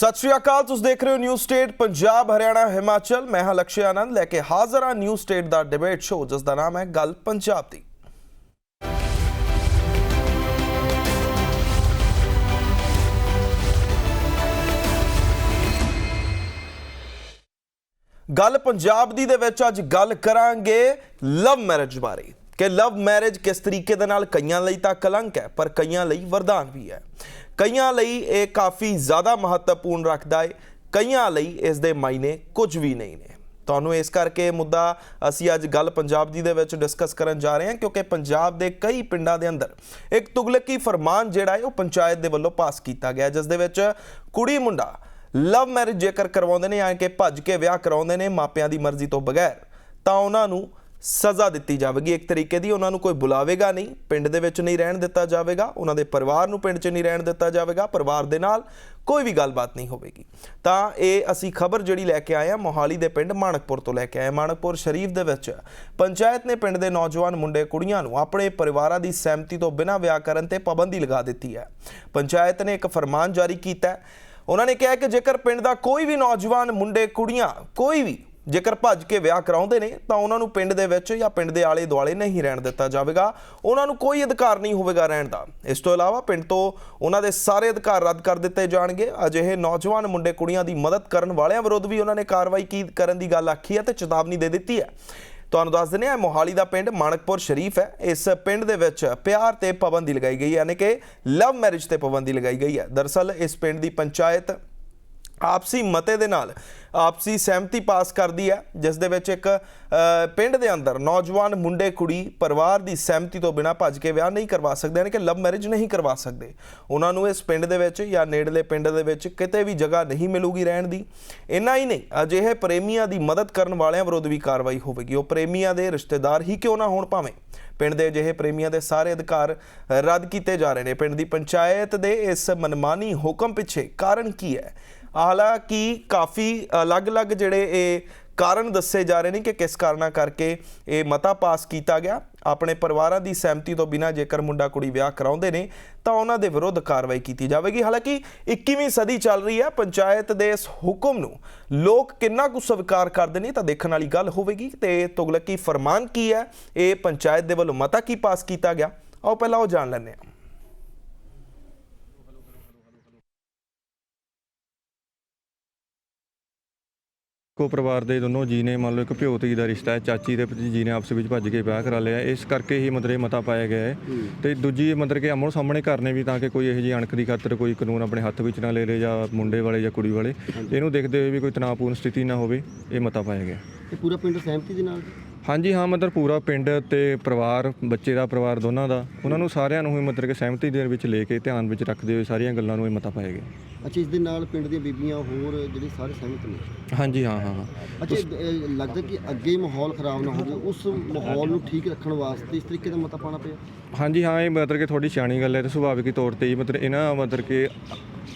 ਸਤਿ ਸ਼੍ਰੀ ਅਕਾਲ, ਤੁਸੀਂ ਦੇਖ ਰਹੇ ਹੋ ਨਿਊ ਸਟੇਟ ਪੰਜਾਬ, ਹਰਿਆਣਾ, ਹਿਮਾਚਲ। ਮੈਂ ਹਾਂ ਲਕਸ਼ਯ ਆਨੰਦ, ਲੈ ਕੇ ਹਾਜ਼ਰ ਹਾਂ ਨਿਊ ਸਟੇਟ ਦਾ ਡਿਬੇਟ ਸ਼ੋਅ ਜਿਸ ਦਾ ਨਾਮ ਹੈ ਗੱਲ ਪੰਜਾਬ ਦੀ। ਗੱਲ ਪੰਜਾਬ ਦੀ ਦੇ ਵਿੱਚ ਅੱਜ ਗੱਲ ਕਰਾਂਗੇ ਲਵ ਮੈਰਿਜ ਬਾਰੇ। ਕਿ ਲਵ ਮੈਰਿਜ ਕਿਸ ਤਰੀਕੇ ਦੇ ਨਾਲ ਕਈਆਂ ਲਈ ਤਾਂ ਕਲੰਕ ਹੈ, ਪਰ ਕਈਆਂ ਲਈ ਵਰਦਾਨ ਵੀ ਹੈ। ਕਈਆਂ ਲਈ ਇਹ ਕਾਫੀ ਜ਼ਿਆਦਾ ਮਹੱਤਵਪੂਰਨ ਰੱਖਦਾ ਹੈ, ਕਈਆਂ ਲਈ ਇਸ ਦੇ ਮਾਇਨੇ ਕੁਝ ਵੀ ਨਹੀਂ ਨੇ। ਤੁਹਾਨੂੰ ਇਸ ਕਰਕੇ ਇਹ ਮੁੱਦਾ ਅਸੀਂ ਅੱਜ ਗੱਲ ਪੰਜਾਬ ਦੀ ਦੇ ਵਿੱਚ ਡਿਸਕਸ ਕਰਨ ਜਾ ਰਹੇ ਹਾਂ, ਕਿਉਂਕਿ ਪੰਜਾਬ ਦੇ ਕਈ ਪਿੰਡਾਂ ਦੇ ਅੰਦਰ ਇੱਕ ਤੁਗਲਕੀ ਫਰਮਾਨ ਜਿਹੜਾ ਹੈ, ਉਹ ਪੰਚਾਇਤ ਦੇ ਵੱਲੋਂ ਪਾਸ ਕੀਤਾ ਗਿਆ ਜਿਸ ਦੇ ਵਿੱਚ ਕੁੜੀ ਮੁੰਡਾ ਲਵ ਮੈਰਿਜ ਜੇਕਰ ਕਰਵਾਉਂਦੇ ਨੇ ਯਾਨੀ ਕਿ ਭੱਜ ਕੇ ਵਿਆਹ ਕਰਾਉਂਦੇ ਨੇ ਮਾਪਿਆਂ ਦੀ ਮਰਜ਼ੀ ਤੋਂ ਬਗੈਰ, ਤਾਂ ਉਹਨਾਂ ਨੂੰ ਸਜ਼ਾ ਦਿੱਤੀ ਜਾਵੇਗੀ। ਇੱਕ ਤਰੀਕੇ ਦੀ ਉਹਨਾਂ ਨੂੰ ਕੋਈ ਬੁਲਾਵੇਗਾ ਨਹੀਂ, ਪਿੰਡ ਦੇ ਵਿੱਚ ਨਹੀਂ ਰਹਿਣ ਦਿੱਤਾ ਜਾਵੇਗਾ, ਉਹਨਾਂ ਦੇ ਪਰਿਵਾਰ ਨੂੰ ਪਿੰਡ 'ਚ ਨਹੀਂ ਰਹਿਣ ਦਿੱਤਾ ਜਾਵੇਗਾ, ਪਰਿਵਾਰ ਦੇ ਨਾਲ ਕੋਈ ਵੀ ਗੱਲਬਾਤ ਨਹੀਂ ਹੋਵੇਗੀ। ਤਾਂ ਇਹ ਅਸੀਂ ਖਬਰ ਜਿਹੜੀ ਲੈ ਕੇ ਆਏ ਹਾਂ, ਮੋਹਾਲੀ ਦੇ ਪਿੰਡ ਮਾਣਕਪੁਰ ਤੋਂ ਲੈ ਕੇ ਆਏ ਹਾਂ। ਮਾਣਕਪੁਰ ਸ਼ਰੀਫ ਦੇ ਵਿੱਚ ਪੰਚਾਇਤ ਨੇ ਪਿੰਡ ਦੇ ਨੌਜਵਾਨ ਮੁੰਡੇ ਕੁੜੀਆਂ ਨੂੰ ਆਪਣੇ ਪਰਿਵਾਰਾਂ ਦੀ ਸਹਿਮਤੀ ਤੋਂ ਬਿਨਾਂ ਵਿਆਹ ਕਰਨ ਤੇ ਪਾਬੰਦੀ ਲਗਾ ਦਿੱਤੀ ਹੈ। ਪੰਚਾਇਤ ਨੇ ਇੱਕ ਫਰਮਾਨ ਜਾਰੀ ਕੀਤਾ ਹੈ। ਉਹਨਾਂ ਨੇ ਕਿਹਾ ਕਿ ਜੇਕਰ ਪਿੰਡ ਦਾ ਕੋਈ ਵੀ ਨੌਜਵਾਨ ਮੁੰਡੇ ਕੁੜੀਆਂ ਕੋਈ ਵੀ ਜੇਕਰ ਭੱਜ ਕੇ ਵਿਆਹ ਕਰਾਉਂਦੇ ਨੇ, ਤਾਂ ਉਹਨਾਂ ਨੂੰ ਪਿੰਡ ਦੇ ਵਿੱਚ ਜਾਂ ਪਿੰਡ ਦੇ ਆਲੇ ਦੁਆਲੇ ਨਹੀਂ ਰਹਿਣ ਦਿੱਤਾ ਜਾਵੇਗਾ। ਉਹਨਾਂ ਨੂੰ ਕੋਈ ਅਧਿਕਾਰ ਨਹੀਂ ਹੋਵੇਗਾ ਰਹਿਣ ਦਾ। ਇਸ ਤੋਂ ਇਲਾਵਾ ਪਿੰਡ ਤੋਂ ਉਹਨਾਂ ਦੇ ਸਾਰੇ ਅਧਿਕਾਰ ਰੱਦ ਕਰ ਦਿੱਤੇ ਜਾਣਗੇ। ਅਜਿਹੇ ਨੌਜਵਾਨ ਮੁੰਡੇ ਕੁੜੀਆਂ ਦੀ ਮਦਦ ਕਰਨ ਵਾਲਿਆਂ ਵਿਰੁੱਧ ਵੀ ਉਹਨਾਂ ਨੇ ਕਾਰਵਾਈ ਕੀ ਕਰਨ ਦੀ ਗੱਲ ਆਖੀ ਹੈ ਤੇ ਚੇਤਾਵਨੀ ਦੇ ਦਿੱਤੀ ਹੈ। ਤੁਹਾਨੂੰ ਦੱਸ ਦਿੰਦੇ ਹਾਂ ਮੋਹਾਲੀ ਦਾ ਪਿੰਡ ਮਾਣਕਪੁਰ ਸ਼ਰੀਫ ਹੈ। ਇਸ ਪਿੰਡ ਦੇ ਵਿੱਚ ਪਿਆਰ ਤੇ ਪਾਬੰਦੀ ਲਗਾਈ ਗਈ ਹੈ, ਯਾਨੀ ਕਿ ਲਵ ਮੈਰਿਜ ਤੇ ਪਾਬੰਦੀ ਲਗਾਈ ਗਈ ਹੈ। ਦਰਅਸਲ ਇਸ ਪਿੰਡ ਦੀ ਪੰਚਾਇਤ ਆਪਸੀ ਮਤੇ ਦੇ ਨਾਲ ਆਪਸੀ ਸਹਿਮਤੀ ਪਾਸ ਕਰਦੀ ਹੈ, ਜਿਸ ਦੇ ਵਿੱਚ ਇੱਕ ਪਿੰਡ ਦੇ ਅੰਦਰ ਨੌਜਵਾਨ ਮੁੰਡੇ ਕੁੜੀ ਪਰਿਵਾਰ ਦੀ ਸਹਿਮਤੀ ਤੋਂ ਬਿਨਾਂ ਭੱਜ ਕੇ ਵਿਆਹ ਨਹੀਂ ਕਰਵਾ ਸਕਦੇ, ਯਾਨੀ ਕਿ ਲਵ ਮੈਰਿਜ ਨਹੀਂ ਕਰਵਾ ਸਕਦੇ। ਉਹਨਾਂ ਨੂੰ ਇਸ ਪਿੰਡ ਦੇ ਵਿੱਚ ਜਾਂ ਨੇੜਲੇ ਪਿੰਡ ਦੇ ਵਿੱਚ ਕਿਤੇ ਵੀ ਜਗ੍ਹਾ ਨਹੀਂ ਮਿਲੂਗੀ ਰਹਿਣ ਦੀ। ਇੰਨਾ ਹੀ ਨਹੀਂ, ਅਜਿਹੇ ਪ੍ਰੇਮੀਆਂ ਦੀ ਮਦਦ ਕਰਨ ਵਾਲਿਆਂ ਵਿਰੁੱਧ ਵੀ ਕਾਰਵਾਈ ਹੋਵੇਗੀ। ਉਹ ਪ੍ਰੇਮੀਆਂ ਦੇ ਰਿਸ਼ਤੇਦਾਰ ਹੀ ਕਿਉਂ ਨਾ ਹੋਣ ਭਾਵੇਂ ਪਿੰਡ ਦੇ ਅਜਿਹੇ ਪ੍ਰੇਮੀਆਂ ਦੇ ਸਾਰੇ ਅਧਿਕਾਰ ਰੱਦ ਕੀਤੇ ਜਾ ਰਹੇ ਨੇ। ਪਿੰਡ ਦੀ ਪੰਚਾਇਤ ਦੇ ਇਸ ਮਨਮਾਨੀ ਹੁਕਮ ਪਿੱਛੇ ਕਾਰਨ ਕੀ ਹੈ? ਹਾਲਾਂਕਿ ਕਾਫੀ ਅਲੱਗ-ਅਲੱਗ ਜਿਹੜੇ ਇਹ ਕਾਰਨ ਦੱਸੇ ਜਾ ਰਹੇ ਨੇ ਕਿ ਕਿਸ ਕਾਰਨਾਂ ਕਰਕੇ ਇਹ ਮਤਾ ਪਾਸ ਕੀਤਾ ਗਿਆ। ਆਪਣੇ ਪਰਿਵਾਰਾਂ ਦੀ ਸਹਿਮਤੀ ਤੋਂ ਬਿਨਾਂ ਜੇਕਰ ਮੁੰਡਾ ਕੁੜੀ ਵਿਆਹ ਕਰਾਉਂਦੇ ਨੇ, ਤਾਂ ਉਹਨਾਂ ਦੇ ਵਿਰੁੱਧ ਕਾਰਵਾਈ ਕੀਤੀ ਜਾਵੇਗੀ। ਹਾਲਾਂਕਿ 21ਵੀਂ ਸਦੀ ਚੱਲ ਰਹੀ ਹੈ, ਪੰਚਾਇਤ ਦੇ ਇਸ ਹੁਕਮ ਨੂੰ ਲੋਕ ਕਿੰਨਾ ਕੁ ਸਵੀਕਾਰ ਕਰਦੇ ਨੇ ਤਾਂ ਦੇਖਣ ਵਾਲੀ ਗੱਲ ਹੋਵੇਗੀ। ਤੇ ਤੁਗਲਕੀ ਫਰਮਾਨ ਕੀ ਹੈ? ਇਹ ਪੰਚਾਇਤ ਦੇ ਵੱਲੋਂ ਮਤਾ ਕੀ ਪਾਸ ਕੀਤਾ ਗਿਆ? ਆਓ ਪਹਿਲਾਂ ਉਹ ਜਾਣ ਲੈਂਦੇ ਹਾਂ। ਕੋ ਪਰਿਵਾਰ ਦੇ ਦੋਨੋਂ ਜੀ ਨੇ ਮੰਨ ਲਓ ਇੱਕ ਭਿਓਤੀ ਦਾ ਰਿਸ਼ਤਾ ਹੈ ਚਾਚੀ ਤੇ ਭਤੀਜੀ ਨੇ ਆਪਸ ਵਿੱਚ ਭੱਜ ਕੇ ਵਿਆਹ ਕਰਾ ਲਿਆ ਇਸ ਕਰਕੇ ਹੀ ਮਤਲਬ ਇਹ ਮਤਾ ਪਾਇਆ ਗਿਆ ਹੈ। ਤੇ ਦੂਜੀ ਮਤਲਬ ਕਿ ਆਮੋ ਸਾਹਮਣੇ ਕਰਨੇ ਵੀ ਤਾਂ ਕਿ ਕੋਈ ਇਹੋ ਜਿਹੀ ਅਣਖ ਦੀ ਖਾਤਰ ਕੋਈ ਕਾਨੂੰਨ ਆਪਣੇ ਹੱਥ ਵਿੱਚ ਨਾ ਲੈ ਲੇ ਜਾਂ ਮੁੰਡੇ ਵਾਲੇ ਜਾਂ ਕੁੜੀ ਵਾਲੇ। ਇਹਨੂੰ ਦੇਖਦੇ ਹੋਏ ਵੀ ਕੋਈ ਤਣਾਅਪੂਰਨ ਸਥਿਤੀ ਨਾ ਹੋਵੇ ਇਹ ਮਤਾ ਪਾਇਆ ਗਿਆ। ਇਹ ਪੂਰਾ ਪਿੰਡ ਸਹਿਮਤੀ ਦੇ ਨਾਲ ਹਾਂਜੀ ਹਾਂ ਮਤਲਬ ਪੂਰਾ ਪਿੰਡ ਤੇ ਪਰਿਵਾਰ ਬੱਚੇ ਦਾ ਪਰਿਵਾਰ ਦੋਨਾਂ ਦਾ ਉਹਨਾਂ ਨੂੰ ਸਾਰਿਆਂ ਨੂੰ ਹੀ ਮਤਲਬ ਕਿ ਸਹਿਮਤੀ ਦੇ ਵਿੱਚ ਲੈ ਕੇ ਧਿਆਨ ਵਿੱਚ ਰੱਖਦੇ ਹੋਏ ਸਾਰੀਆਂ ਗੱਲਾਂ ਨੂੰ ਇਹ ਮਤਾ ਪਾਇਆ ਗਿਆ। ਅੱਛਾ ਇਸ ਦੇ ਨਾਲ ਪਿੰਡ ਦੀਆਂ ਬੀਬੀਆਂ ਹੋਰ ਜਿਹੜੇ ਸਾਰੇ ਸਹਿਮਤ ਨੇ? ਹਾਂਜੀ ਹਾਂ ਹਾਂ ਹਾਂ। ਅੱਛਾ ਇਹ, ਲੱਗਦਾ ਕਿ ਅੱਗੇ ਮਾਹੌਲ ਖਰਾਬ ਨਾ ਹੋਵੇ ਉਸ ਮਾਹੌਲ ਨੂੰ ਠੀਕ ਰੱਖਣ ਵਾਸਤੇ ਇਸ ਤਰੀਕੇ ਦਾ ਮਤਾ ਪਾਣਾ ਪਿਆ? ਹਾਂਜੀ ਹਾਂ ਇਹ ਮਤਲਬ ਕਿ ਥੋੜੀ ਸਿਆਣੀ ਗੱਲ ਹੈ ਤੇ ਸੁਭਾਵਿਕ ਤੌਰ ਤੇ ਹੀ ਮਤਲਬ ਇਹਨਾਂ ਮਤਲਬ ਕਿ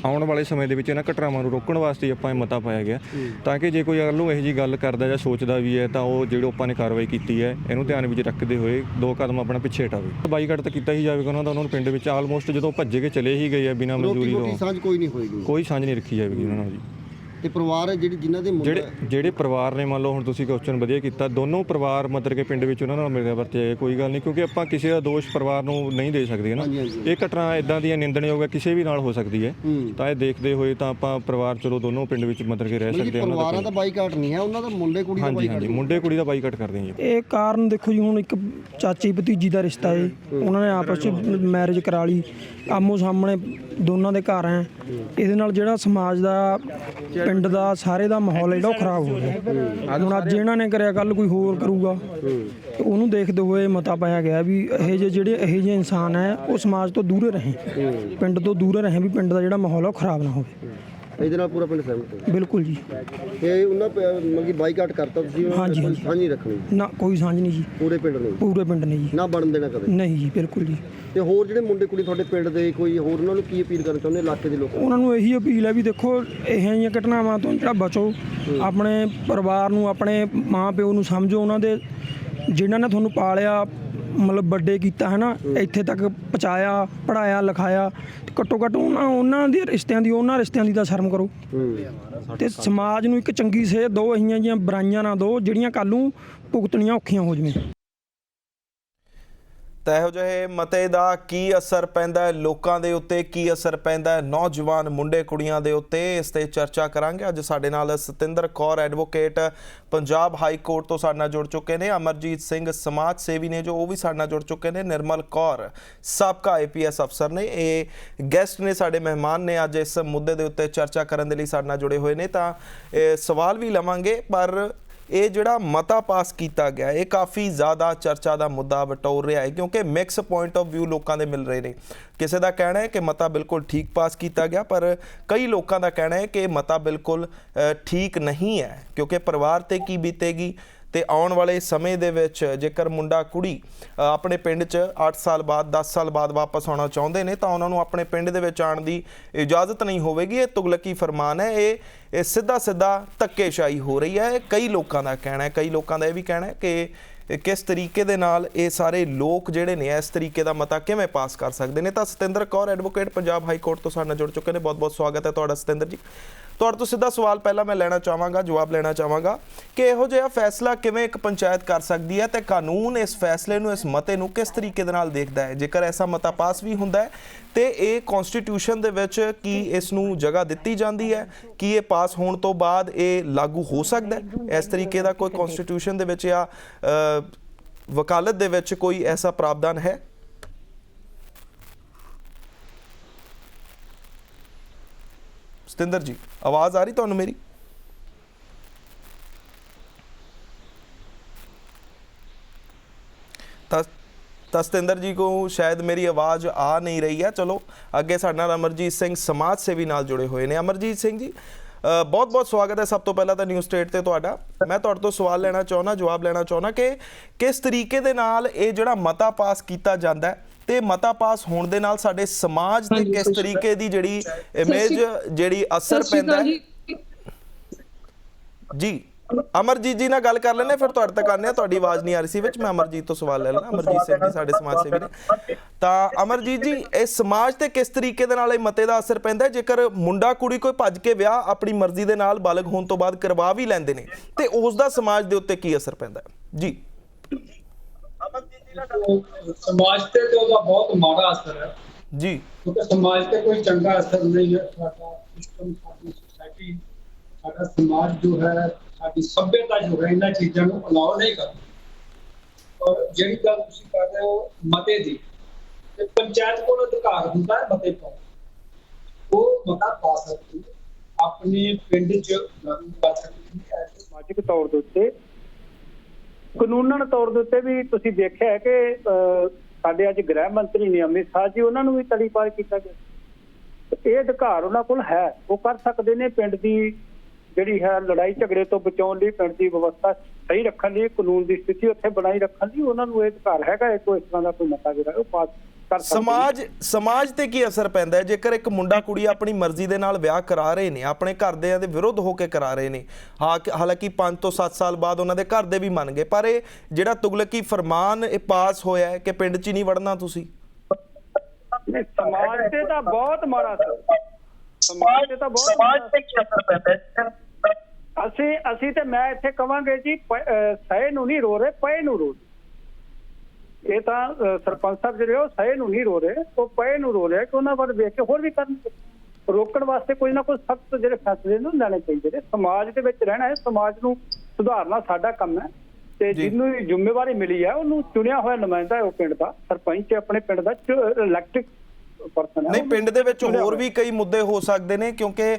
ਆਉਣ ਵਾਲੇ ਸਮੇਂ ਦੇ ਵਿੱਚ ਇਹਨਾਂ ਘਟਨਾਵਾਂ ਨੂੰ ਰੋਕਣ ਵਾਸਤੇ ਆਪਾਂ ਇਹ ਮਤਾ ਪਾਇਆ ਗਿਆ। ਤਾਂ ਕਿ ਜੇ ਕੋਈ ਅਗਰ ਨੂੰ ਇਹੋ ਜੀ ਗੱਲ ਕਰਦਾ ਜਾਂ ਸੋਚਦਾ ਵੀ ਹੈ ਤਾਂ ਉਹ ਜਿਹੜੀ ਆਪਾਂ ਨੇ ਕਾਰਵਾਈ ਕੀਤੀ ਹੈ ਇਹਨੂੰ ਧਿਆਨ ਵਿੱਚ ਰੱਖਦੇ ਹੋਏ ਦੋ ਕਦਮ ਆਪਣਾ ਪਿੱਛੇ ਹਟਾਵੇ। ਬਾਈਕਾਟ ਤਾਂ ਕੀਤਾ ਹੀ ਜਾਵੇਗਾ ਉਹਨਾਂ ਦਾ ਉਹਨਾਂ ਨੂੰ ਪਿੰਡ ਵਿੱਚ ਆਲਮੋਸਟ ਜਦੋਂ ਭੱਜੇ ਕੇ ਚਲੇ ਹੀ ਗਏ ਆ ਬਿਨਾਂ ਮਨਜ਼ੂਰੀ ਤੋਂ। ਸਾਂਝ ਕੋਈ ਨਹੀਂ ਹੋਏਗੀ। ਕੋਈ ਸਾਂਝ ਨਹੀਂ ਰੱਖੀ ਜਾਵੇਗੀ ਉਹਨਾਂ ਨਾਲ ਜੀ। ਤੇ ਪਰਿਵਾਰ ਹੈ ਜਿਹੜੀ ਜਿਨ੍ਹਾਂ ਦੇ ਮੁੰਡੇ ਜਿਹੜੇ ਜਿਹੜੇ ਪਰਿਵਾਰ ਨੇ ਮੰਨ ਲਓ ਹੁਣ ਤੁਸੀਂ ਕੁਐਸਚਨ ਵਧੀਆ ਕੀਤਾ ਦੋਨੋਂ ਪਰਿਵਾਰ ਮਤਲਬ ਕਿ ਪਿੰਡ ਵਿੱਚ ਉਹਨਾਂ ਨਾਲ ਮਿਲਿਆ ਵਰਤਿਆ ਜਾਏ, ਕੋਈ ਗੱਲ ਨਹੀਂ ਕਿਉਂਕਿ ਆਪਾਂ ਕਿਸੇ ਦਾ ਦੋਸ਼ ਪਰਿਵਾਰ ਨੂੰ ਨਹੀਂ ਦੇ ਸਕਦੇ ਹੈ ਨਾ? ਹਾਂਜੀ, ਹਾਂਜੀ। ਇਹ ਘਟਨਾ ਇਦਾਂ ਦੀਆਂ ਨਿੰਦਣਯੋਗ ਹੈ ਕਿਸੇ ਵੀ ਨਾਲ ਹੋ ਸਕਦੀ ਹੈ। ਹੂੰ। ਤਾਂ ਇਹ ਦੇਖਦੇ ਹੋਏ ਤਾਂ ਆਪਾਂ ਪਰਿਵਾਰ ਚਲੋ ਦੋਨੋਂ ਪਿੰਡ ਵਿੱਚ ਮਤਲਬ ਕਿ ਰਹਿ ਮਤਲਬ ਕਿ ਸਕਦੇ ਹਾਂ ਉਹਨਾਂ ਪਰਿਵਾਰਾਂ ਦਾ ਬਾਈਕਾਟ ਨਹੀਂ ਹੈ ਉਹਨਾਂ ਦਾ ਮੁੰਡੇ ਕੁੜੀ ਦਾ ਹਾਂਜੀ ਬਾਈਕਾਟ ਹਾਂਜੀ ਮੁੰਡੇ ਕੁੜੀ ਦਾ ਬਾਈਕਾਟ ਕਰਦੇ ਹਾਂ ਜੀ ਇਹ ਕਾਰਨ ਦੇਖੋ ਜੀ ਹੁਣ ਇੱਕ ਚਾਚੀ ਭਤੀਜੀ ਦਾ ਰਿਸ਼ਤਾ ਏ ਉਹਨਾਂ ਨੇ ਆਪਸ ਵਿੱਚ ਮੈਰਿਜ ਕਰਾ ਲਈ ਆਮੋ ਸਾਹਮਣੇ ਦੋਨਾਂ ਦੇ ਘਰ ਹੈ। ਇਹਦੇ ਨਾਲ ਜਿਹੜਾ ਸਮਾਜ ਦਾ ਪਿੰਡ ਦਾ ਸਾਰੇ ਦਾ ਮਾਹੌਲ ਹੈ ਜਿਹੜਾ ਉਹ ਖਰਾਬ ਹੋ ਗਿਆ। ਹੁਣ ਅੱਜ ਇਹਨਾਂ ਨੇ ਕਰਿਆ ਕੱਲ ਕੋਈ ਹੋਰ ਕਰੂਗਾ। ਤੇ ਉਹਨੂੰ ਦੇਖਦੇ ਹੋਏ ਮਤਾ ਪਾਇਆ ਗਿਆ ਵੀ ਇਹ ਜਿਹੇ ਜਿਹੜੇ ਇਹ ਜਿਹੇ ਇਨਸਾਨ ਹੈ ਉਹ ਸਮਾਜ ਤੋਂ ਦੂਰੇ ਰਹੇ। ਪਿੰਡ ਤੋਂ ਦੂਰੇ ਰਹੇ ਵੀ ਪਿੰਡ ਦਾ ਜਿਹੜਾ ਮਾਹੌਲ ਹੈ ਉਹ ਖਰਾਬ ਨਾ ਹੋਵੇ। ਇਹਦੇ ਨਾਲ ਪੂਰਾ ਪਿੰਡ ਸਹਿਮਤ ਹੈ ਬਿਲਕੁਲ ਜੀ। ਤੇ ਉਹਨਾਂ ਪ- ਮਤਲਬ ਕਿ ਬਾਈਕਾਟ ਕਰਤਾ ਤੁਸੀਂ ਉਹਨਾਂ ਹਾਂਜੀ, ਕੋਈ ਹਾਂਜੀ। ਸਾਂਝ ਨਹੀਂ ਰੱਖਣੀ। ਨਾ ਕੋਈ ਸਾਂਝ ਨਹੀਂ ਜੀ। ਪੂਰੇ ਪਿੰਡ ਨੂੰ? ਪੂਰੇ ਪਿੰਡ ਨੇ ਜੀ। ਨਾ ਬਣਨ ਦੇਣਾ ਕਦੇ? ਨਹੀਂ ਜੀ ਬਿਲਕੁਲ ਜੀ। ਤੇ ਹੋਰ ਜਿਹੜੇ ਮੁੰਡੇ ਕੁੜੀ ਤੁਹਾਡੇ ਪਿੰਡ ਦੇ ਕੋਈ ਹੋਰ ਉਹਨਾਂ ਨੂੰ ਕੀ ਅਪੀਲ ਕਰਨਾ ਚਾਹੁੰਦੇ ਇਲਾਕੇ ਦੇ ਲੋਕਾਂ? ਨੂੰ? ਉਹਨਾਂ ਨੂੰ ਇਹੀ ਅਪੀਲ ਹੈ ਵੀ ਦੇਖੋ ਇਹੋ ਜਿਹੀਆਂ ਘਟਨਾਵਾਂ ਤੋਂ ਜਿਹੜਾ ਬਚੋ। ਆਪਣੇ ਪਰਿਵਾਰ ਨੂੰ ਆਪਣੇ ਮਾਂ ਪਿਓ ਨੂੰ ਸਮਝੋ ਉਹਨਾਂ ਦੇ। ਜਿਨ੍ਹਾਂ ਨੇ ਤੁਹਾਨੂੰ ਪਾਲਿਆ ਮਤਲਬ ਵੱਡੇ ਕੀਤਾ ਹੈ ਨਾ ਇੱਥੇ ਤੱਕ ਪਹੁੰਚਾਇਆ ਪੜਾਇਆ ਲਿਖਾਇਆ ਤੇ ਘੱਟੋ ਘੱਟ ਉਹਨਾਂ ਉਹਨਾਂ ਦੇ ਰਿਸ਼ਤਿਆਂ ਦੀ ਉਹਨਾਂ ਰਿਸ਼ਤਿਆਂ ਦੀ ਤਾਂ ਸ਼ਰਮ ਕਰੋ। ਤੇ ਸਮਾਜ ਨੂੰ ਇੱਕ ਚੰਗੀ ਸੇਧ ਦਿਓ ਇਹੀਆਂ ਜੀਆਂ ਬੁਰਾਈਆਂ ਨਾ ਦਿਓ ਜਿਹੜੀਆਂ ਕੱਲ ਨੂੰ ਭੁਗਤਣੀਆਂ ਔਖੀਆਂ ਹੋ ਜਾਵੇ। ਤਾਂ ਇਹੋ ਜਿਹੇ ਮਤੇ ਦਾ ਕੀ ਅਸਰ ਪੈਂਦਾ ਹੈ? ਲੋਕਾਂ ਦੇ ਉੱਤੇ ਕੀ ਅਸਰ ਪੈਂਦਾ ਹੈ? ਨੌਜਵਾਨ ਮੁੰਡੇ ਕੁੜੀਆਂ ਦੇ ਉੱਤੇ ਇਸ ਤੇ ਚਰਚਾ ਕਰਾਂਗੇ। ਅੱਜ ਸਾਡੇ ਨਾਲ Satinder Kaur advocate Punjab high court ਤੋਂ ਸਾਡੇ ਨਾਲ ਜੁੜ ਚੁੱਕੇ ਨੇ। ਅਮਰਜੀਤ ਸਿੰਘ ਸਮਾਜ ਸੇਵੀ ਨੇ, ਜੋ ਉਹ ਵੀ ਸਾਡੇ ਨਾਲ ਜੁੜ ਚੁੱਕੇ ਨੇ। ਨਿਰਮਲ ਕੌਰ, ਸਾਬਕਾ ਆਈਪੀਐਸ ਅਫਸਰ ਨੇ। ਇਹ ਗੈਸਟ ਨੇ ਸਾਡੇ ਮਹਿਮਾਨ ਨੇ। ਅੱਜ ਇਸ ਮੁੱਦੇ ਦੇ ਉੱਤੇ ਚਰਚਾ ਕਰਨ ਦੇ ਲਈ ਸਾਡੇ ਨਾਲ ਜੁੜੇ ਹੋਏ ਨੇ। ਤਾਂ ਇਹ ਸਵਾਲ ਵੀ ਲਵਾਂਗੇ, ਪਰ ਇਹ ਜਿਹੜਾ ਮਤਾ ਪਾਸ ਕੀਤਾ ਗਿਆ, ਇਹ ਕਾਫੀ ਜ਼ਿਆਦਾ ਚਰਚਾ ਦਾ ਮੁੱਦਾ ਬਟੋਰ ਰਿਹਾ ਹੈ ਕਿਉਂਕਿ ਮਿਕਸ ਪੁਆਇੰਟ ਆਫ View ਲੋਕਾਂ ਦੇ ਮਿਲ ਰਹੇ ਨੇ। ਕਿਸੇ ਦਾ ਕਹਿਣਾ ਹੈ ਕਿ ਮਤਾ ਬਿਲਕੁਲ ਠੀਕ ਪਾਸ ਕੀਤਾ ਗਿਆ, ਪਰ ਕਈ ਲੋਕਾਂ ਦਾ ਕਹਿਣਾ ਹੈ ਕਿ ਇਹ ਮਤਾ ਬਿਲਕੁਲ ਠੀਕ ਨਹੀਂ ਹੈ, ਕਿਉਂਕਿ ਪਰਿਵਾਰ ਤੇ ਕੀ ਬੀਤੇਗੀ ਤੇ ਆਉਣ ਵਾਲੇ ਸਮੇਂ ਦੇ ਵਿੱਚ ਜੇਕਰ ਮੁੰਡਾ ਕੁੜੀ ਆਪਣੇ ਪਿੰਡ 'ਚ 8 ਸਾਲ ਬਾਅਦ 10 ਸਾਲ ਬਾਅਦ ਵਾਪਸ ਆਉਣਾ ਚਾਹੁੰਦੇ ਨੇ, ਤਾਂ ਉਹਨਾਂ ਨੂੰ ਆਪਣੇ ਪਿੰਡ ਦੇ ਵਿੱਚ ਆਉਣ ਦੀ ਇਜਾਜ਼ਤ ਨਹੀਂ ਹੋਵੇਗੀ। ਇਹ ਤੁਗਲਕੀ ਫਰਮਾਨ ਹੈ। ਇਹ ਇਹ ਸਿੱਧਾ ਸਿੱਧਾ ਧੱਕੇਸ਼ਾਹੀ ਹੋ ਰਹੀ ਹੈ। ਇਹ ਕਈ ਲੋਕਾਂ ਦਾ ਕਹਿਣਾ ਹੈ। ਕਈ ਲੋਕਾਂ ਦਾ ਇਹ ਵੀ ਕਹਿਣਾ ਹੈ ਕਿ ਕਿਸ ਤਰੀਕੇ ਦੇ ਨਾਲ ਇਹ ਸਾਰੇ ਲੋਕ ਜਿਹੜੇ ਨੇ, ਇਸ ਤਰੀਕੇ ਦਾ ਮਤਾ ਕਿਵੇਂ ਪਾਸ ਕਰ ਸਕਦੇ ਨੇ? ਤਾਂ Satinder Kaur, advocate, Punjab high court ਤੋਂ ਸਾਡੇ ਨਾਲ ਜੁੜ ਚੁੱਕੇ ਨੇ। ਬਹੁਤ ਬਹੁਤ ਸਵਾਗਤ ਹੈ ਤੁਹਾਡਾ ਸਤਿੰਦਰ ਜੀ। ਤੁਹਾਡੇ ਤੋਂ ਸਿੱਧਾ ਸਵਾਲ ਪਹਿਲਾਂ ਮੈਂ ਲੈਣਾ ਚਾਹਾਂਗਾ, ਜਵਾਬ ਲੈਣਾ ਚਾਹਾਂਗਾ ਕਿ ਇਹੋ ਜਿਹਾ ਫੈਸਲਾ ਕਿਵੇਂ ਇੱਕ ਪੰਚਾਇਤ ਕਰ ਸਕਦੀ ਹੈ ਤੇ ਕਾਨੂੰਨ ਇਸ ਫੈਸਲੇ ਨੂੰ, ਇਸ ਮਤੇ ਨੂੰ ਕਿਸ ਤਰੀਕੇ ਦੇ ਨਾਲ ਦੇਖਦਾ ਹੈ? ਜੇਕਰ ਐਸਾ ਮਤਾ ਪਾਸ ਵੀ ਹੁੰਦਾ ਹੈ, ਤੇ ਇਹ ਕਨਸਟੀਟਿਊਸ਼ਨ ਦੇ ਵਿੱਚ ਕੀ ਇਸ ਨੂੰ ਜਗ੍ਹਾ ਦਿੱਤੀ ਜਾਂਦੀ ਹੈ? ਕੀ ਇਹ ਪਾਸ ਹੋਣ ਤੋਂ ਬਾਅਦ ਇਹ ਲਾਗੂ ਹੋ ਸਕਦਾ ਹੈ? ਇਸ ਤਰੀਕੇ ਦਾ ਕੋਈ ਕਨਸਟੀਟਿਊਸ਼ਨ ਦੇ ਵਿੱਚ ਜਾਂ ਵਕਾਲਤ ਦੇ ਵਿੱਚ ਕੋਈ ਐਸਾ ਪ੍ਰਾਵਧਾਨ ਹੈ? ਸਤਿੰਦਰ ਜੀ, ਆਵਾਜ਼ ਆ ਰਹੀ ਤੁਹਾਨੂੰ ਮੇਰੀ? ਤਾਂ ਤਾਂ ਸਤਿੰਦਰ ਜੀ ਕੋ ਸ਼ਾਇਦ ਮੇਰੀ ਆਵਾਜ਼ ਆ ਨਹੀਂ ਰਹੀ ਹੈ, ਚਲੋ, ਅੱਗੇ ਸਾਡੇ ਨਾਲ ਅਮਰਜੀਤ ਸਿੰਘ ਸਮਾਜ ਸੇਵੀ ਨਾਲ ਜੁੜੇ ਹੋਏ ਨੇ। ਅਮਰਜੀਤ ਸਿੰਘ ਜੀ ਬਹੁਤ ਬਹੁਤ ਸਵਾਗਤ ਹੈ ਸਭ ਤੋਂ ਪਹਿਲਾਂ ਤਾਂ ਨਿਊ ਸਟੇਟ ਤੇ ਤੁਹਾਡਾ। ਮੈਂ ਤੁਹਾਡੇ ਤੋਂ ਸਵਾਲ ਲੈਣਾ ਚਾਹੁੰਦਾ, ਜਵਾਬ ਲੈਣਾ ਚਾਹੁੰਦਾ ਕਿ ਕਿਸ ਤਰੀਕੇ ਦੇ ਨਾਲ ਇਹ ਜਿਹੜਾ ਮਤਾ ਪਾਸ ਕੀਤਾ ਜਾਂਦਾ ਹੈ ਤੇ ਮਤਾ ਪਾਸ ਹੋਣ ਦੇ ਨਾਲ ਸਾਡੇ ਸਮਾਜ ਤੇ ਕਿਸ ਤਰੀਕੇ ਦੀ ਜਿਹੜੀ ਇਮੇਜ ਜਿਹੜੀ ਅਸਰ ਪੈਂਦਾ ਹੈ? ਜੀ। ਅਮਰਜੀਤ ਜੀ ਨਾਲ ਗੱਲ ਕਰ ਲੈਣੇ ਫਿਰ ਤੁਹਾਡੇ ਤੱਕ ਆਨੇ ਆ ਤੁਹਾਡੀ ਆਵਾਜ਼ ਨਹੀਂ ਆ ਰਹੀ ਸੀ ਵਿੱਚ ਮੈਂ ਅਮਰਜੀਤ ਤੋਂ ਸਵਾਲ ਲੈ ਲੈਣਾ ਅਮਰਜੀਤ ਸਿੰਘ ਜੀ ਸਾਡੇ ਸਮਾਜ ਸੇਵੀ ਨੇ। ਤਾਂ ਅਮਰਜੀਤ ਜੀ ਇਹ ਸਮਾਜ ਤੇ ਕਿਸ ਤਰੀਕੇ ਦੇ ਨਾਲ ਇਹ ਮਤੇ ਦਾ ਅਸਰ ਪੈਂਦਾ? ਜੇਕਰ ਮੁੰਡਾ ਕੁੜੀ ਕੋਈ ਭੱਜ ਕੇ ਵਿਆਹ ਆਪਣੀ ਮਰਜ਼ੀ ਦੇ ਨਾਲ ਬਾਲਗ ਹੋਣ ਤੋਂ ਬਾਅਦ ਕਰਵਾ ਵੀ ਲੈਂਦੇ ਨੇ ਤੇ ਉਸ ਦਾ ਸਮਾਜ ਦੇ ਉੱਤੇ ਕੀ ਅਸਰ ਪੈਂਦਾ? ਜੀ। ਸਮਾਜ ਤੇ ਤੇ ਉਹਦਾ ਬਹੁਤ ਮਾੜਾ ਅਸਰ ਹੈ। ਜੀ। ਕਿਉਂਕਿ ਸਮਾਜ ਤੇ ਕੋਈ ਚੰਗਾ ਅਸਰ ਨਹੀਂ ਹੈ। ਸਾਡਾ ਸਿਸਟਮ ਸਾਡੀ ਸੋਸਾਇਟੀ ਸਾਡਾ ਸਮਾਜ ਜੋ ਹੈ ਸਾਡੀ ਸਭਿਅਤਾ ਜੋ ਹੈ ਇਹਨਾਂ ਚੀਜ਼ਾਂ ਨੂੰ ਅਲਾਉ ਨਹੀਂ ਕਰਦੀ। ਔਰ ਜਿਹੜੀ ਗੱਲ ਤੁਸੀਂ ਕਰ ਰਹੇ ਹੋ ਮਤੇ ਦੀ ਤੇ ਪੰਚਾਇਤ ਕੋਲ ਅਧਿਕਾਰ ਹੁੰਦਾ ਹੈ ਮਤੇ ਪਾਉਣ ਉਹ ਮਤਾ ਪਾ ਸਕਦੀ ਆਪਣੇ ਪਿੰਡ 'ਚ ਲਾਗੂ ਕਰ ਸਕਦੀ ਹੈ। ਸਮਾਜਿਕ ਤੌਰ ਦੇ ਉੱਤੇ ਕਾਨੂੰਨਨ ਤੌਰ ਦੇ ਉੱਤੇ ਵੀ ਤੁਸੀਂ ਦੇਖਿਆ ਹੈ ਕਿ ਅਹ, ਸਾਡੇ ਅੱਜ ਗ੍ਰਹਿ ਮੰਤਰੀ ਨੇ ਅਮਿਤ ਸ਼ਾਹ ਜੀ ਉਹਨਾਂ ਨੂੰ ਵੀ ਤੜੀਪਾਰ ਕੀਤਾ ਗਿਆ। ਇਹ ਅਧਿਕਾਰ ਉਹਨਾਂ ਕੋਲ ਹੈ ਉਹ ਕਰ ਸਕਦੇ ਨੇ ਪਿੰਡ ਦੀ ਜਿਹੜੀ ਹੈ ਲੜਾਈ ਝਗੜੇ ਤੋਂ ਬਚਾਉਣ ਲਈ ਪਿੰਡ ਦੀ ਵਿਵਸਥਾ ਸਹੀ ਰੱਖਣ ਲਈ ਕਾਨੂੰਨ ਦੀ ਸਥਿਤੀ ਉੱਥੇ ਬਣਾਈ ਰੱਖਣ ਲਈ ਉਹਨਾਂ ਨੂੰ ਇਹ ਅਧਿਕਾਰ ਹੈਗਾ ਇਹ ਕੋਈ ਇਸ ਤਰ੍ਹਾਂ ਦਾ ਕੋਈ ਮਤਾ ਜਿਹੜਾ ਉਹ ਪਾਸ ਕਰ ਸਕਦੇ। ਸਮਾਜ ਸਮਾਜ ਤੇ ਕੀ ਅਸਰ ਪੈਂਦਾ ਹੈ? ਜੇਕਰ ਇੱਕ ਮੁੰਡਾ ਕੁੜੀ ਆਪਣੀ ਮਰਜ਼ੀ ਦੇ ਨਾਲ ਵਿਆਹ ਕਰਾ ਰਹੇ ਨੇ ਆਪਣੇ ਘਰਦਿਆਂ ਦੇ ਵਿਰੁੱਧ ਹੋ ਕੇ ਕਰਾ ਰਹੇ ਨੇ ਹਾਂ ਕਿ- ਹਾਲਾਂਕਿ 5 ਤੋਂ 7 ਸਾਲ ਬਾਅਦ ਉਹਨਾਂ ਦੇ ਘਰ ਦੇ ਵੀ ਮੰਨ ਗਏ ਪਰ ਇਹ ਜਿਹੜਾ ਤੁਗਲਕੀ ਫਰਮਾਨ ਇਹ ਪਾਸ ਹੋਇਆ ਹੈ ਕਿ ਪਿੰਡ 'ਚ ਨਹੀਂ ਵੜਨਾ ਤੁਸੀਂ? ਸਮਾਜ ਤੇ ਤਾਂ ਬਹੁਤ ਮਾੜਾ ਅਸਰ ਸਮਾਜ ਤੇ ਤਾਂ ਬਹੁਤ ਮਾੜਾ ਅਸਰ ਅਸੀਂ ਅਸੀਂ ਤੇ ਮੈਂ ਇੱਥੇ ਕਵਾਂਗੇ ਜੀ ਸਹੇ ਨੂੰ ਨਹੀਂ ਰੋ ਰਹੇ ਪਏ ਨੂੰ ਰੋ ਰਹੇ। ਇਹ ਤਾਂ ਸਰਪੰਚ ਸਾਹਿਬ ਜਿਹੜੇ ਉਹ ਸਹੇ ਨੂੰ ਨਹੀਂ ਰੋ ਰਹੇ ਉਹ ਪਏ ਨੂੰ ਰੋ ਰਹੇ ਕਿ ਉਹਨਾਂ ਵੱਲ ਵੇਖ ਕੇ ਹੋਰ ਵੀ ਕਰਨਗੇ ਰੋਕਣ ਵਾਸਤੇ ਕੋਈ ਨਾ ਕੋਈ ਸਖਤ ਜਿਹੜੇ ਫੈਸਲੇ ਨੂੰ ਲੈਣੇ ਚਾਹੀਦੇ ਨੇ। ਸਮਾਜ ਦੇ ਵਿੱਚ ਰਹਿਣਾ ਹੈ ਸਮਾਜ ਨੂੰ ਸੁਧਾਰਨਾ ਸਾਡਾ ਕੰਮ ਹੈ। ਤੇ। ਜਿਹਨੂੰ ਜ਼ਿੰਮੇਵਾਰੀ ਮਿਲੀ ਹੈ ਉਹਨੂੰ ਚੁਣਿਆ ਹੋਇਆ ਨੁਮਾਇੰਦਾ ਹੈ ਉਹ ਪਿੰਡ ਦਾ ਸਰਪੰਚ ਹੈ ਆਪਣੇ ਪਿੰਡ ਦਾ ਇਲੈਕਟਿਕ ਪਰਸਨ ਹੈ ਨਹੀਂ ਪਿੰਡ ਦੇ ਵਿੱਚ ਹੋਰ। ਵੀ ਕਈ ਮੁੱਦੇ ਹੋ ਸਕਦੇ ਨੇ ਕਿਉਂਕਿ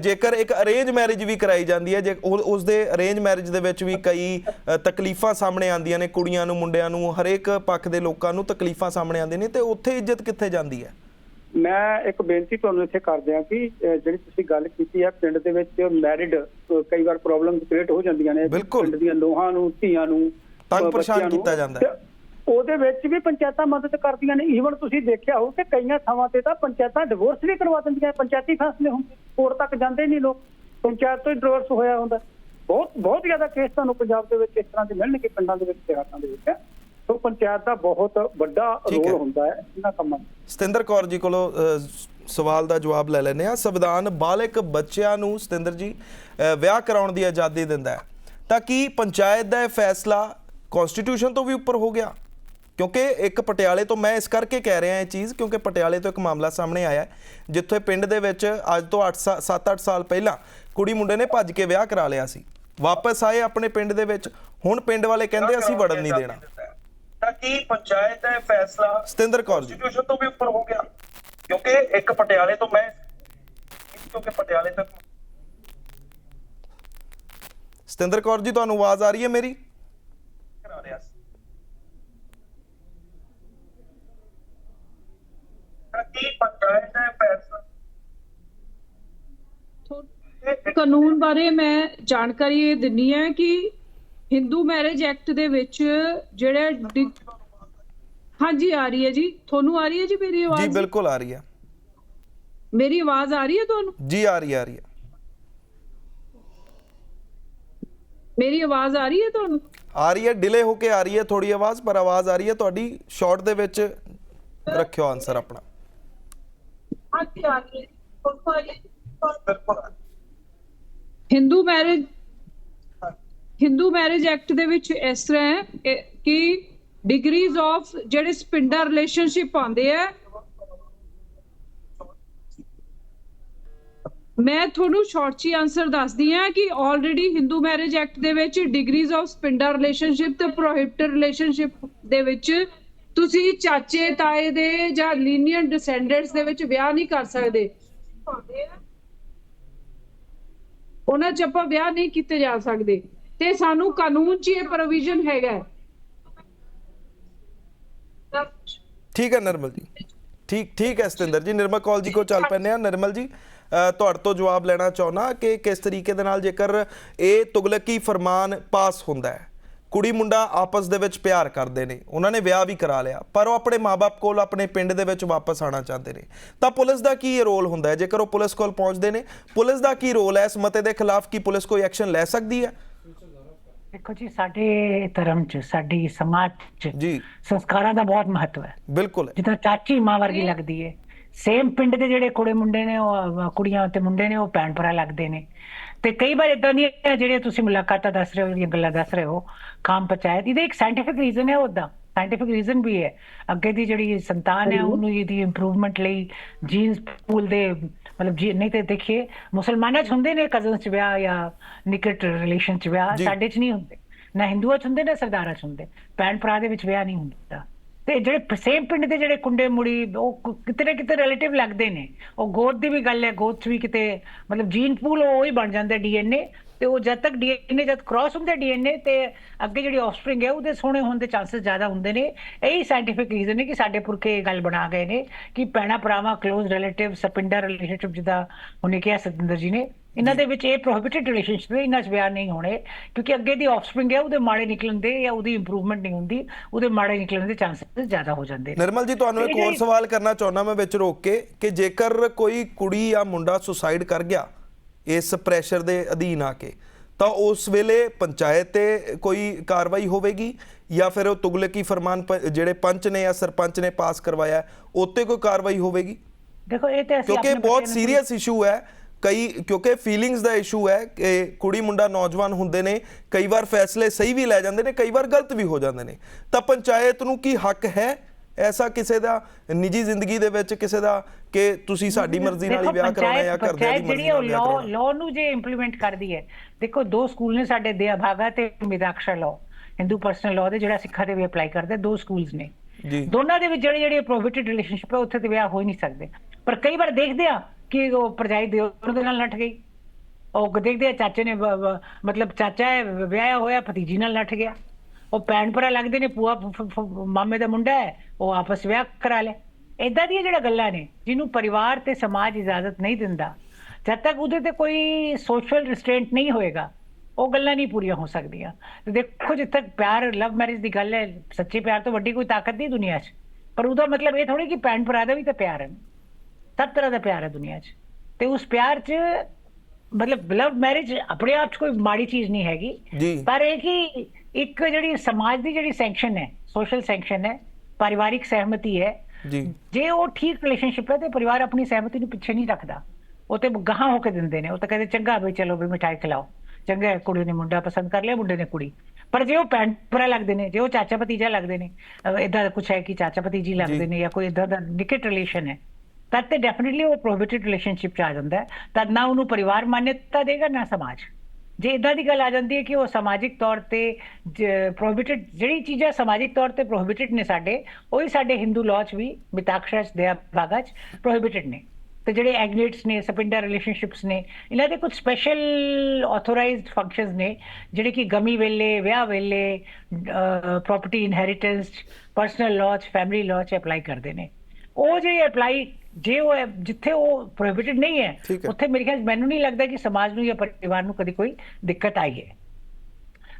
ਜੇਕਰ ਇੱਕ ਅਰੇਂਜ ਮੈਰਿਜ ਵੀ ਕਰਾਈ ਜਾਂਦੀ ਹੈ ਜੇ ਉਸ ਦੇ ਅਰੇਂਜ ਮੈਰਿਜ ਦੇ ਵਿੱਚ ਵੀ ਕਈ ਤਕਲੀਫਾਂ ਸਾਹਮਣੇ ਆਉਂਦੀਆਂ ਨੇ ਕੁੜੀਆਂ ਨੂੰ ਮੁੰਡਿਆਂ ਨੂੰ ਹਰੇਕ ਪੱਖ ਦੇ ਲੋਕਾਂ ਨੂੰ ਤਕਲੀਫਾਂ ਸਾਹਮਣੇ ਆਉਂਦੀਆਂ ਨੇ ਤੇ ਉੱਥੇ ਇੱਜ਼ਤ ਕਿੱਥੇ ਜਾਂਦੀ ਹੈ ਮੈਂ ਇੱਕ ਬੇਨਤੀ ਤੁਹਾਨੂੰ ਇੱਥੇ ਕਰ ਦਿਆਂ ਕਿ ਜਿਹੜੀ ਤੁਸੀਂ ਗੱਲ ਕੀਤੀ ਹੈ ਪਿੰਡ ਦੇ ਵਿੱਚ ਮੈਰਿਡ ਕਈ ਵਾਰ ਪ੍ਰੋਬਲਮ ਕ੍ਰੀਏਟ ਹੋ ਜਾਂਦੀਆਂ ਨੇ। ਪਿੰਡ ਦੀਆਂ ਲੋਹਾਂ ਨੂੰ ਧੀਆਂ ਨੂੰ ਤੰਗ ਪਰੇਸ਼ਾਨ। ਕੀਤਾ ਜਾਂਦਾ ਹੈ। ਉਹਦੇ ਵਿੱਚ ਵੀ ਪੰਚਾਇਤਾਂ ਮਦਦ ਕਰਦੀਆਂ ਨੇ। ਈਵਨ ਤੁਸੀਂ ਦੇਖਿਆ ਹੋ ਕਿ ਕਈਆਂ ਥਾਵਾਂ ਤੇ ਤਾਂ ਪੰਚਾਇਤਾਂ ਡਿਵੋਰਸ ਵੀ ਕਰਵਾ ਦਿੰਦੀਆਂ ਪੰਚਾਇਤੀ ਫੈਸਲੇ ਹੁੰਦੇ। ਕੋਰਟ ਤੱਕ ਜਾਂਦੇ ਨਹੀਂ ਲੋਕ। ਪੰਚਾਇਤ ਤੋਂ ਹੀ ਡਿਵੋਰਸ ਹੋਇਆ ਹੁੰਦਾ। ਬਹੁਤ ਬਹੁਤ ਜ਼ਿਆਦਾ ਕੇਸ ਤੁਹਾਨੂੰ ਪੰਜਾਬ ਦੇ ਵਿੱਚ ਇਸ ਤਰ੍ਹਾਂ ਦੇ ਮਿਲਣਗੇ ਪਿੰਡਾਂ ਦੇ ਵਿੱਚ ਦੇਹਾਤਾਂ ਦੇ ਵਿੱਚ। ਸੋ ਪੰਚਾਇਤ ਦਾ ਬਹੁਤ ਵੱਡਾ। ਰੋਲ ਹੁੰਦਾ ਹੈ ਇਹਨਾਂ ਕੰਮਾਂ 'ਚ ਸਤਿੰਦਰ ਕੌਰ ਜੀ ਕੋਲੋਂ ਸਵਾਲ ਦਾ ਜਵਾਬ ਲੈ ਲੈਂਦੇ ਆ ਸੰਵਿਧਾਨ ਬਾਲਕ ਬੱਚਿਆਂ ਨੂੰ ਸਤਿੰਦਰ ਜੀ ਵਿਆਹ ਕਰਾਉਣ ਦੀ ਆਜ਼ਾਦੀ ਦਿੰਦਾ ਹੈ। ਤਾਂ ਕੀ ਪੰਚਾਇਤ ਦਾ ਇਹ ਫੈਸਲਾ ਕਨਸਟੀਟਿਊਸ਼ਨ ਤੋਂ ਵੀ ਉੱਪਰ ਹੋ ਗਿਆ? ਕਿਉਂਕਿ ਇੱਕ ਪਟਿਆਲੇ ਤੋਂ ਮੈਂ ਇਸ ਕਰਕੇ ਕਹਿ ਰਿਹਾ ਇਹ ਚੀਜ਼ ਕਿਉਂਕਿ ਪਟਿਆਲੇ ਤੋਂ ਇੱਕ ਮਾਮਲਾ ਸਾਹਮਣੇ ਆਇਆ ਹੈ, ਜਿੱਥੇ ਪਿੰਡ ਦੇ ਵਿੱਚ ਅੱਜ ਤੋਂ 8 7-8 ਸਾਲ ਪਹਿਲਾਂ ਕੁੜੀ ਮੁੰਡੇ ਨੇ ਭੱਜ ਕੇ ਵਿਆਹ ਕਰਾ ਲਿਆ ਸੀ। ਵਾਪਸ ਆਏ ਆਪਣੇ ਪਿੰਡ ਦੇ ਵਿੱਚ ਹੁਣ ਪਿੰਡ ਵਾਲੇ ਕਹਿੰਦੇ ਅਸੀਂ ਵੜਨ ਨਹੀਂ ਦੇਣਾ। ਤਾਂ ਕੀ ਪੰਚਾਇਤ ਇਹ ਫੈਸਲਾ ਸਤਿੰਦਰ ਕੌਰ ਜੀ। ਕਨਸਟੀਟਿਊਸ਼ਨ ਤੋਂ ਵੀ ਉੱਪਰ ਹੋ ਗਿਆ। ਕਿਉਂਕਿ ਇੱਕ ਪਟਿਆਲੇ ਤੋਂ ਮੈਂ ਕਿਉਂਕਿ ਪਟਿਆਲੇ ਤੱਕ ਸਤਿੰਦਰ ਕੌਰ ਜੀ ਤੁਹਾਨੂੰ ਆਵਾਜ਼ ਆ ਰਹੀ ਹੈ ਮੇਰੀ ਕਰਾ ਰਿਹਾ ਸੀ ਤਾਂ ਕੀ ਪੰਚਾਇਤ ਇਹ ਫੈਸਲਾ ਕਾਨੂੰਨ ਬਾਰੇ ਮੈਂ ਜਾਣਕਾਰੀ ਇਹ ਦਿੰਨੀ ਹੈ ਕਿ ਹਿੰਦੂ ਮੈਰਿਜ ਐਕਟ ਦੇ ਵਿੱਚ ਜਿਹੜੇ ਹਾਂਜੀ ਆ ਰਹੀ ਹੈ ਜੀ ਤੁਹਾਨੂੰ ਆ ਰਹੀ ਹੈ ਜੀ ਮੇਰੀ ਜੀ ਆਵਾਜ਼ ਬਿਲਕੁਲ ਆ ਰਹੀ ਹੈ ਮੇਰੀ ਆਵਾਜ਼ ਆ ਰਹੀ ਹੈ ਤੁਹਾਨੂੰ ਜੀ ਆ ਰਹੀ ਹੈ, ਆ ਰਹੀ ਹੈ ਮੇਰੀ ਆਵਾਜ਼ ਆ ਰਹੀ ਹੈ ਤੁਹਾਨੂੰ ਆ ਰਹੀ ਹੈ ਡਿਲੇ ਹੋ ਕੇ ਆ ਰਹੀ ਹੈ ਥੋੜੀ ਆਵਾਜ਼ ਪਰ ਆਵਾਜ਼ ਆ ਰਹੀ ਹੈ ਤੁਹਾਡੀ ਸ਼ਾਰਟ ਦੇ ਵਿੱਚ ਰੱਖਿਓ ਆਨਸਰ ਆਪਣਾ ਹਾਂਜੀ ਆ Hindu marriage Hindu marriage act ਦੇ ਵਿੱਚ ਇਸ ਤਰ੍ਹਾਂ ਹੈ ਕਿ ਡਿਗਰੀਜ਼ ਆਫ ਜਿਹੜੇ ਸਪਿੰਡਰ ਰਿਲੇਸ਼ਨਸ਼ਿਪ ਆਉਂਦੇ ਆ, ਮੈਂ ਤੁਹਾਨੂੰ ਸ਼ਾਰਟ ਚ ਆਨਸਰ ਦੱਸਦੀ ਆ ਕਿ ਆਲਰੇਡੀ ਹਿੰਦੂ ਮੈਰਿਜ ਐਕਟ ਦੇ ਵਿੱਚ ਡਿਗਰੀਜ਼ ਆਫ ਸਪਿੰਡਰ ਰਿਲੇਸ਼ਨਸ਼ਿਪ ਤੇ ਪ੍ਰੋਹਿਬਿਟਡ ਰਿਲੇਸ਼ਨਸ਼ਿਪ ਦੇ ਵਿੱਚ ਤੁਸੀਂ ਚਾਚੇ, ਤਾਏ ਦੇ ਜਾਂ ਲੀਨੀਅਰ ਡਿਸੈਂਡੈਂਟਸ ਦੇ ਵਿੱਚ ਵਿਆਹ ਨਹੀਂ ਕਰ ਸਕਦੇ। ਉਹਨਾਂ ਚ ਆਪਾਂ ਵਿਆਹ ਨਹੀਂ ਕੀਤੇ ਜਾ ਸਕਦੇ। ਤੇ ਸਾਨੂੰ ਕਾਨੂੰਨ 'ਚ ਇਹ ਪ੍ਰੋਵੀਜ਼ਨ ਹੈਗਾ ਠੀਕ ਹੈ ਨਿਰਮਲ ਜੀ। ਠੀਕ ਠੀਕ ਹੈ ਸਤਿੰਦਰ ਜੀ। ਨਿਰਮਲ ਕੌਲ ਜੀ ਕੋ ਚੱਲ ਪੈਂਦੇ ਆ ਨਿਰਮਲ ਜੀ ਤੁਹਾਡੇ ਤੋਂ ਜਵਾਬ ਲੈਣਾ ਚਾਹੁੰਦਾ ਕਿ ਕਿਸ ਤਰੀਕੇ ਦੇ ਨਾਲ ਜੇਕਰ ਇਹ ਤੁਗਲਕੀ ਫਰਮਾਨ ਪਾਸ ਹੁੰਦਾ ਹੈ? ਕੁੜੀ ਮੁੰਡਾ ਆਪਸ ਦੇ ਵਿੱਚ ਪਿਆਰ ਕਰਦੇ ਨੇ। ਉਹਨਾਂ ਨੇ ਵਿਆਹ ਵੀ ਕਰਾ ਲਿਆ। ਪਰ ਉਹ ਆਪਣੇ ਮਾਪੇ ਕੋਲ ਆਪਣੇ ਪਿੰਡ ਦੇ ਵਿੱਚ ਵਾਪਸ ਆਣਾ ਚਾਹੁੰਦੇ ਨੇ। ਤਾਂ ਪੁਲਿਸ ਦਾ ਕੀ ਰੋਲ ਹੁੰਦਾ ਹੈ? ਜੇਕਰ ਉਹ ਪੁਲਿਸ ਕੋਲ ਪਹੁੰਚਦੇ ਨੇ ਪੁਲਿਸ ਦਾ ਕੀ ਰੋਲ ਹੈ? ਇਸ ਮਤੇ ਦੇ ਖਿਲਾਫ ਕੀ ਪੁਲਿਸ ਕੋਈ ਐਕਸ਼ਨ ਲੈ ਸਕਦੀ ਹੈ? ਦੇਖੋ ਜੀ ਸਾਡੇ ਧਰਮ ਚ ਸਾਡੀ ਸਮਾਜ ਚ ਜੀ। ਸੰਸਕਾਰਾਂ ਦਾ ਬਹੁਤ ਮਹੱਤਵ ਹੈ। ਬਿਲਕੁਲ। ਜਿੱਦਾਂ ਚਾਚੀ ਮਾਂ ਵਰਗੀ ਲੱਗਦੀ ਹੈ ਸੇਮ ਪਿੰਡ ਦੇ ਜਿਹੜੇ ਕੁੜੇ ਮੁੰਡੇ ਨੇ ਉਹ ਕੁੜੀਆਂ ਤੇ ਮੁੰਡੇ ਨੇ ਉਹ ਭੈਣ ਭਰਾ ਲੱਗਦੇ ਨੇ। ਤੇ ਕਈ ਵਾਰ ਇਦਾਂ ਦੀਆਂ ਜਿਹੜੀਆਂ ਤੁਸੀਂ ਮੁਲਾਕਾਤਾਂ ਦੱਸ ਰਹੇ ਹੋ ਜਿਹੜੀਆਂ ਗੱਲਾਂ ਦੱਸ ਰਹੇ ਹੋ ਕਾਮ ਪੰਚਾਇਤ ਇਹਦਾ ਇੱਕ ਸਾਇੰਟੀਫਿਕ ਰੀਜ਼ਨ ਹੈ ਉਹਦਾ ਸਾਇੰਟੀਫਿਕ ਰੀਜ਼ਨ ਵੀ ਹੈ। ਅੱਗੇ ਦੀ ਜਿਹੜੀ ਸੰਤਾਨ ਹੈ ਉਹਨੂੰ ਇਹਦੀ ਇੰਪਰੂਵਮੈਂਟ ਲਈ ਜੀਨਸ ਪੂਲ ਦੇ ਮਤਲਬ ਜੀ ਨਹੀਂ ਤੇ ਦੇਖੀਏ ਮੁਸਲਮਾਨਾਂ ਚ ਹੁੰਦੇ ਨੇ ਕਜ਼ਨਸ ਚ ਵਿਆਹ ਜਾਂ ਨਿਕਟ ਰਿਲੇਸ਼ਨ ਚ ਵਿਆਹ। ਸਾਡੇ ਚ ਨਹੀਂ ਹੁੰਦੇ। ਨਾ ਹਿੰਦੂਆਂ ਚ ਹੁੰਦੇ ਨਾ ਸਰਦਾਰਾਂ ਚ ਹੁੰਦੇ। ਭੈਣ ਭਰਾ ਦੇ ਵਿੱਚ ਵਿਆਹ ਨਹੀਂ ਹੁੰਦਾ। ਤੇ ਜਿਹੜੇ ਸੇਮ ਪਿੰਡ ਦੇ ਜਿਹੜੇ ਕੁੰਡੇ ਮੁੜੀ, ਉਹ ਕਿਤੇ ਨਾ ਕਿਤੇ ਰਿਲੇਟਿਵ ਲੱਗਦੇ ਨੇ। ਉਹ ਗੋਦ ਦੀ ਵੀ ਗੱਲ ਹੈ, ਗੋਦ ਚ ਵੀ ਕਿਤੇ, ਮਤਲਬ ਜੀਨ ਪੂਲ ਉਹ ਹੀ ਬਣ ਜਾਂਦਾ ਡੀਐਨਏ ਤੇ ਉਹ ਜਦ ਤੱਕ ਡੀਐਨਏ ਜਦ ਕ੍ਰਾਸ ਹੁੰਦਾ ਡੀਐਨਏ ਤੇ ਅੱਗੇ ਜਿਹੜੀ ਆਫਸਪ੍ਰਿੰਗ ਹੈ, ਉਹਦੇ ਸੋਹਣੇ ਹੋਣ ਦੇ ਚਾਂਸਸ ਜ਼ਿਆਦਾ ਹੁੰਦੇ ਨੇ। ਇਹੀ ਸਾਇੰਟੀਫਿਕ ਰੀਜ਼ਨ ਹੈ ਕਿ ਸਾਡੇ ਪੁਰਖੇ ਇਹ ਗੱਲ ਬਣਾ ਗਏ ਨੇ ਕਿ ਭੈਣਾਂ ਭਰਾਵਾਂ ক্লোਜ਼ ਰਿਲੇਟਿਵ ਸਪਿੰਡਰ ਰਿਲੇਸ਼ਨਸ਼ਿਪ ਜਿੱਦਾਂ ਉਹਨੇ ਕਿਹਾ ਸਤਿੰਦਰ ਜੀ ਨੇ ਇਹਨਾਂ ਦੇ ਵਿੱਚ ਇਹ ਪ੍ਰੋਹਿਬਿਟਡ ਰਿਲੇਸ਼ਨਸ਼ਿਪ ਨੇ ਇਹਨਾਂ 'ਚ ਵਿਆਹ ਨਹੀਂ ਹੋਣੇ ਕਿਉਂਕਿ ਅੱਗੇ ਦੀ ਆਫਸਪ੍ਰਿੰਗ ਹੈ ਉਹਦੇ ਮਾੜੇ ਨਿਕਲਣ ਦੇ ਜਾਂ ਉਹਦੀ ਇੰਪਰੂਵਮੈਂਟ ਨਹੀਂ ਹੁੰਦੀ ਉਹਦੇ ਮਾੜੇ ਨਿਕਲਣ ਦੇ ਚਾਂਸਸ ਜ਼ਿਆਦਾ ਹੋ ਜਾਂਦੇ ਨਿਰਮਲ ਜੀ ਤੁਹਾਨੂੰ ਇੱਕ ਹੋਰ ਸਵਾਲ ਕਰਨਾ ਚਾਹੁੰਦਾ ਮੈਂ ਵਿੱਚ ਰੋਕ ਕੇ ਕਿ ਜੇਕਰ ਕੋਈ ਕੁੜੀ ਜਾਂ ਮੁੰਡਾ ਸੁਸਾਈਡ ਕਰ ਗਿਆ ਇਸ ਪ੍ਰੈਸ਼ਰ ਦੇ ਅਧੀਨ ਆ ਕੇ ਤਾਂ ਉਸ ਵੇਲੇ ਪੰਚਾਇਤ ਤੇ ਕੋਈ ਕਾਰਵਾਈ ਹੋਵੇਗੀ ਜਾਂ ਫਿਰ ਉਹ ਤੁਗਲਕੀ ਫਰਮਾਨ ਜਿਹੜੇ ਪੰਚ ਨੇ ਜਾਂ ਸਰਪੰਚ ਨੇ ਪਾਸ ਕਰਵਾਇਆ ਉੱਤੇ ਕੋਈ ਕਾਰਵਾਈ ਹੋਵੇਗੀ? ਦੇਖੋ ਇਹ ਤੇ ਅਸੀਂ ਕਿਉਂਕਿ ਬਹੁਤ ਸੀਰੀਅਸ ਇਸ਼ੂ ਹੈ। ਕਈ ਕਿਉਂਕਿ ਫੀਲਿੰਗਸ ਦਾ ਇਸ਼ੂ ਹੈ ਕਿ ਕੁੜੀ ਮੁੰਡਾ ਨੌਜਵਾਨ ਹੁੰਦੇ ਨੇ ਕਈ ਵਾਰ ਫੈਸਲੇ ਸਹੀ ਵੀ ਲੈ ਜਾਂਦੇ ਨੇ ਕਈ ਵਾਰ ਗਲਤ ਵੀ ਹੋ ਜਾਂਦੇ ਨੇ। ਤਾਂ ਪੰਚਾਇਤ ਨੂੰ ਕੀ ਹੱਕ ਹੈ ਐਸਾ ਕਿਸੇ ਦਾ ਨਿੱਜੀ ਜ਼ਿੰਦਗੀ ਦੇ ਵਿੱਚ ਕਿਸੇ ਦਾ ਕਿ ਤੁਸੀਂ ਸਾਡੀ ਮਰਜ਼ੀ ਨਾਲ ਹੀ ਵਿਆਹ ਕਰਾਉਣਾ ਜਾਂ ਘਰਦਿਆਂ ਦੀ ਪੰਚਾਇਤ ਮਰਜ਼ੀ ਨਾਲ ਵਿਆਹ ਲਾਅ ਕਰਾਉਣਾ। ਲਾਅ ਨੂੰ ਜੇ ਇੰਪਲੀਮੈਂਟ ਕਰਦੀ ਹੈ ਦੇਖੋ ਦੋ ਸਕੂਲ ਨੇ ਸਾਡੇ ਦਿਆ ਭਾਗਾ ਤੇ Mitakshara law Hindu personal law ਦੇ ਜਿਹੜਾ ਸਿੱਖਾਂ ਦੇ ਵੀ ਅਪਲਾਈ ਕਰਦੇ ਦੋ ਸਕੂਲਸ ਨੇ। ਜੀ। ਦੋਨਾਂ ਦੇ ਵਿੱਚ ਜਿਹੜੇ ਜਿਹੜੇ ਪ੍ਰੋਹਿਬਿਟਡ ਰਿਲੇਸ਼ਨਸ਼ਿਪ ਹੈ ਉੱਥੇ ਤੇ ਵਿਆਹ ਹੋ ਹੀ ਨਹੀਂ ਸਕਦੇ। ਪਰ ਕਈ ਵਾਰ ਦੇਖਦੇ ਆ ਕਿ ਉਹ ਪਰਜਾਈ ਦੇ ਉਹਦੇ ਨਾਲ ਲੱਠ ਗਈ। ਉਹ ਦੇਖਦੇ ਆ ਚਾਚੇ ਨੇ, ਵ- ਵ- ਮਤਲਬ ਚਾਚਾ ਹੈ, ਵਿਆਹਿਆ ਹੋਇਆ, ਭਤੀਜੀ ਨਾਲ ਨੱਠ ਗਿਆ। ਉਹ ਭੈਣ ਭਰਾ ਲੱਗਦੇ ਨੇ ਪੂਆ ਮਾਮੇ ਦਾ ਮੁੰਡਾ ਹੈ, ਉਹ ਆਪਸ ਵਿਆਹ ਕਰਾ ਲੈ ਇਦਾਂ ਦੀਆਂ ਜਿਹੜਾ ਗੱਲਾਂ ਨੇ, ਜਿਹਨੂੰ ਪਰਿਵਾਰ ਤੇ ਸਮਾਜ ਇਜਾਜ਼ਤ ਨਹੀਂ ਦਿੰਦਾ, ਜਦ ਤੱਕ ਉਹਦੇ ਤੇ ਕੋਈ ਸੋਸ਼ਲ ਰਿਸਟ੍ਰੇਂਟ ਨਹੀਂ ਹੋਏਗਾ, ਉਹ ਗੱਲਾਂ ਨਹੀਂ ਪੂਰੀਆਂ ਹੋ ਸਕਦੀਆਂ। ਤੇ ਦੇਖੋ, ਜਿੱਥੇ ਤੱਕ ਪਿਆਰ ਲਵ ਮੈਰਿਜ ਦੀ ਗੱਲ ਹੈ, ਸੱਚੇ ਪਿਆਰ ਤੋਂ ਵੱਡੀ ਕੋਈ ਤਾਕਤ ਨਹੀਂ ਦੁਨੀਆ 'ਚ। ਪਰ ਉਹਦਾ ਮਤਲਬ ਇਹ ਥੋੜੀ ਕਿ ਭੈਣ ਭਰਾ ਦਾ ਵੀ ਤਾਂ ਪਿਆਰ ਹੈ। ਸਭ ਤਰ੍ਹਾਂ ਦਾ ਪਿਆਰ ਹੈ ਦੁਨੀਆ 'ਚ ਤੇ ਉਸ ਪਿਆਰ 'ਚ ਮਤਲਬ ਲਵ ਮੈਰਿਜ ਆਪਣੇ ਆਪ 'ਚ ਕੋਈ ਮਾੜੀ ਚੀਜ਼ ਨਹੀਂ ਹੈਗੀ ਪਰ ਇਹ ਕਿ ਇੱਕ ਜਿਹੜੀ ਸਮਾਜ ਦੀ ਜਿਹੜੀ ਸੈਂਕਸ਼ਨ ਹੈ ਸੋਸ਼ਲ ਸੈਂਕਸ਼ਨ ਹੈ ਪਰਿਵਾਰਿਕ ਸਹਿਮਤੀ ਹੈ ਜੀ ਜੇ ਉਹ ਠੀਕ ਰਿਲੇਸ਼ਨਸ਼ਿਪ ਹੈ ਤੇ ਪਰਿਵਾਰ ਆਪਣੀ ਸਹਿਮਤੀ ਨੂੰ ਪਿੱਛੇ ਨਹੀਂ ਰੱਖਦਾ ਉਹ ਤੇ ਗਾਹਾਂ ਹੋ ਕੇ ਦਿੰਦੇ ਨੇ ਉਹ ਤਾਂ ਕਹਿੰਦੇ ਚੰਗਾ ਵੀ ਚਲੋ ਵੀ ਮਿਠਾਈ ਖਿਲਾਓ ਚੰਗਾ ਕੁੜੀ ਨੇ ਮੁੰਡਾ ਪਸੰਦ ਕਰ ਲਿਆ ਮੁੰਡੇ ਨੇ ਕੁੜੀ ਪਰ ਜੇ ਉਹ ਭੈਣ ਭਰਾ ਲੱਗਦੇ ਨੇ ਜੇ ਉਹ ਚਾਚਾ ਭਤੀਜਾ ਲੱਗਦੇ ਨੇ ਇਦਾਂ ਕੁਝ ਹੈ ਕਿ ਚਾਚਾ ਭਤੀਜੀ ਲੱਗਦੇ ਨੇ ਜਾਂ ਕੋਈ ਇਦਾਂ ਦਾ ਨਿਕਟ ਰਿਲੇਸ਼ਨ ਹੈ ਤਦ ਤੇ ਡੈਫੀਨਿਟਲੀ ਉਹ ਪ੍ਰੋਹਿਬਿਟਡ ਰਿਲੇਸ਼ਨਸ਼ਿਪ ਚ ਆ ਜਾਂਦਾ ਹੈ। ਤਦ ਨਾ ਉਹਨੂੰ ਪਰਿਵਾਰ ਮਾਨਤਾ ਦੇਗਾ, ਨਾ ਸਮਾਜ। ਜੇ ਇਦਾਂ ਦੀ ਗੱਲ ਆ ਜਾਂਦੀ ਹੈ ਕਿ ਉਹ ਸਮਾਜਿਕ ਤੌਰ ਤੇ ਪ੍ਰੋਹਿਬਿਟਡ ਜਿਹੜੀ ਚੀਜ਼ਾਂ ਸਮਾਜਿਕ ਤੌਰ ਤੇ ਪ੍ਰੋਹਿਬਿਟਡ ਨੇ ਸਾਡੇ, ਉਹੀ ਸਾਡੇ ਹਿੰਦੂ ਲਾਅ 'ਚ ਵੀ ਮਿਤਾਕਸ਼ਰਾ 'ਚ, ਦਇਆ 'ਚ ਪ੍ਰੋਹਿਬਿਟਡ ਨੇ। ਤੇ ਜਿਹੜੇ ਐਗਨੇਟਸ ਨੇ ਸਪਿੰਡਰ ਰਿਲੇਸ਼ਨਸ਼ਿਪਸ ਨੇ, ਇਹਨਾਂ ਦੇ ਕੁਝ ਸਪੈਸ਼ਲ ਆਥੋਰਾਈਜ਼ਡ ਫੰਕਸ਼ਨਸ ਨੇ, ਜਿਹੜੇ ਕਿ ਗਮੀ ਵੇਲੇ, ਵਿਆਹ ਵੇਲੇ ਪ੍ਰਾਪਰਟੀ ਇਨਹੈਰੀਟੈਂਸ ਪਰਸਨਲ ਲਾਅ 'ਚ ਫੈਮਿਲੀ ਲਾਅ 'ਚ ਅਪਲਾਈ ਕਰਦੇ ਨੇ। ਉਹ ਜਿਹੜੇ ਅਪਲਾਈ ਜੇ ਉਹ ਹੈ- ਜਿੱਥੇ ਉਹ ਪ੍ਰੋਹਿਬਿਟਡ ਨਹੀਂ ਹੈ। ਉੱਥੇ ਮੇਰੇ ਖਿਆਲ ਮੈਨੂੰ ਨਹੀਂ ਲੱਗਦਾ ਕਿ ਸਮਾਜ ਨੂੰ ਜਾਂ ਪਰਿਵਾਰ ਨੂੰ ਕਦੀ ਕੋਈ ਦਿੱਕਤ ਆਈ ਹੈ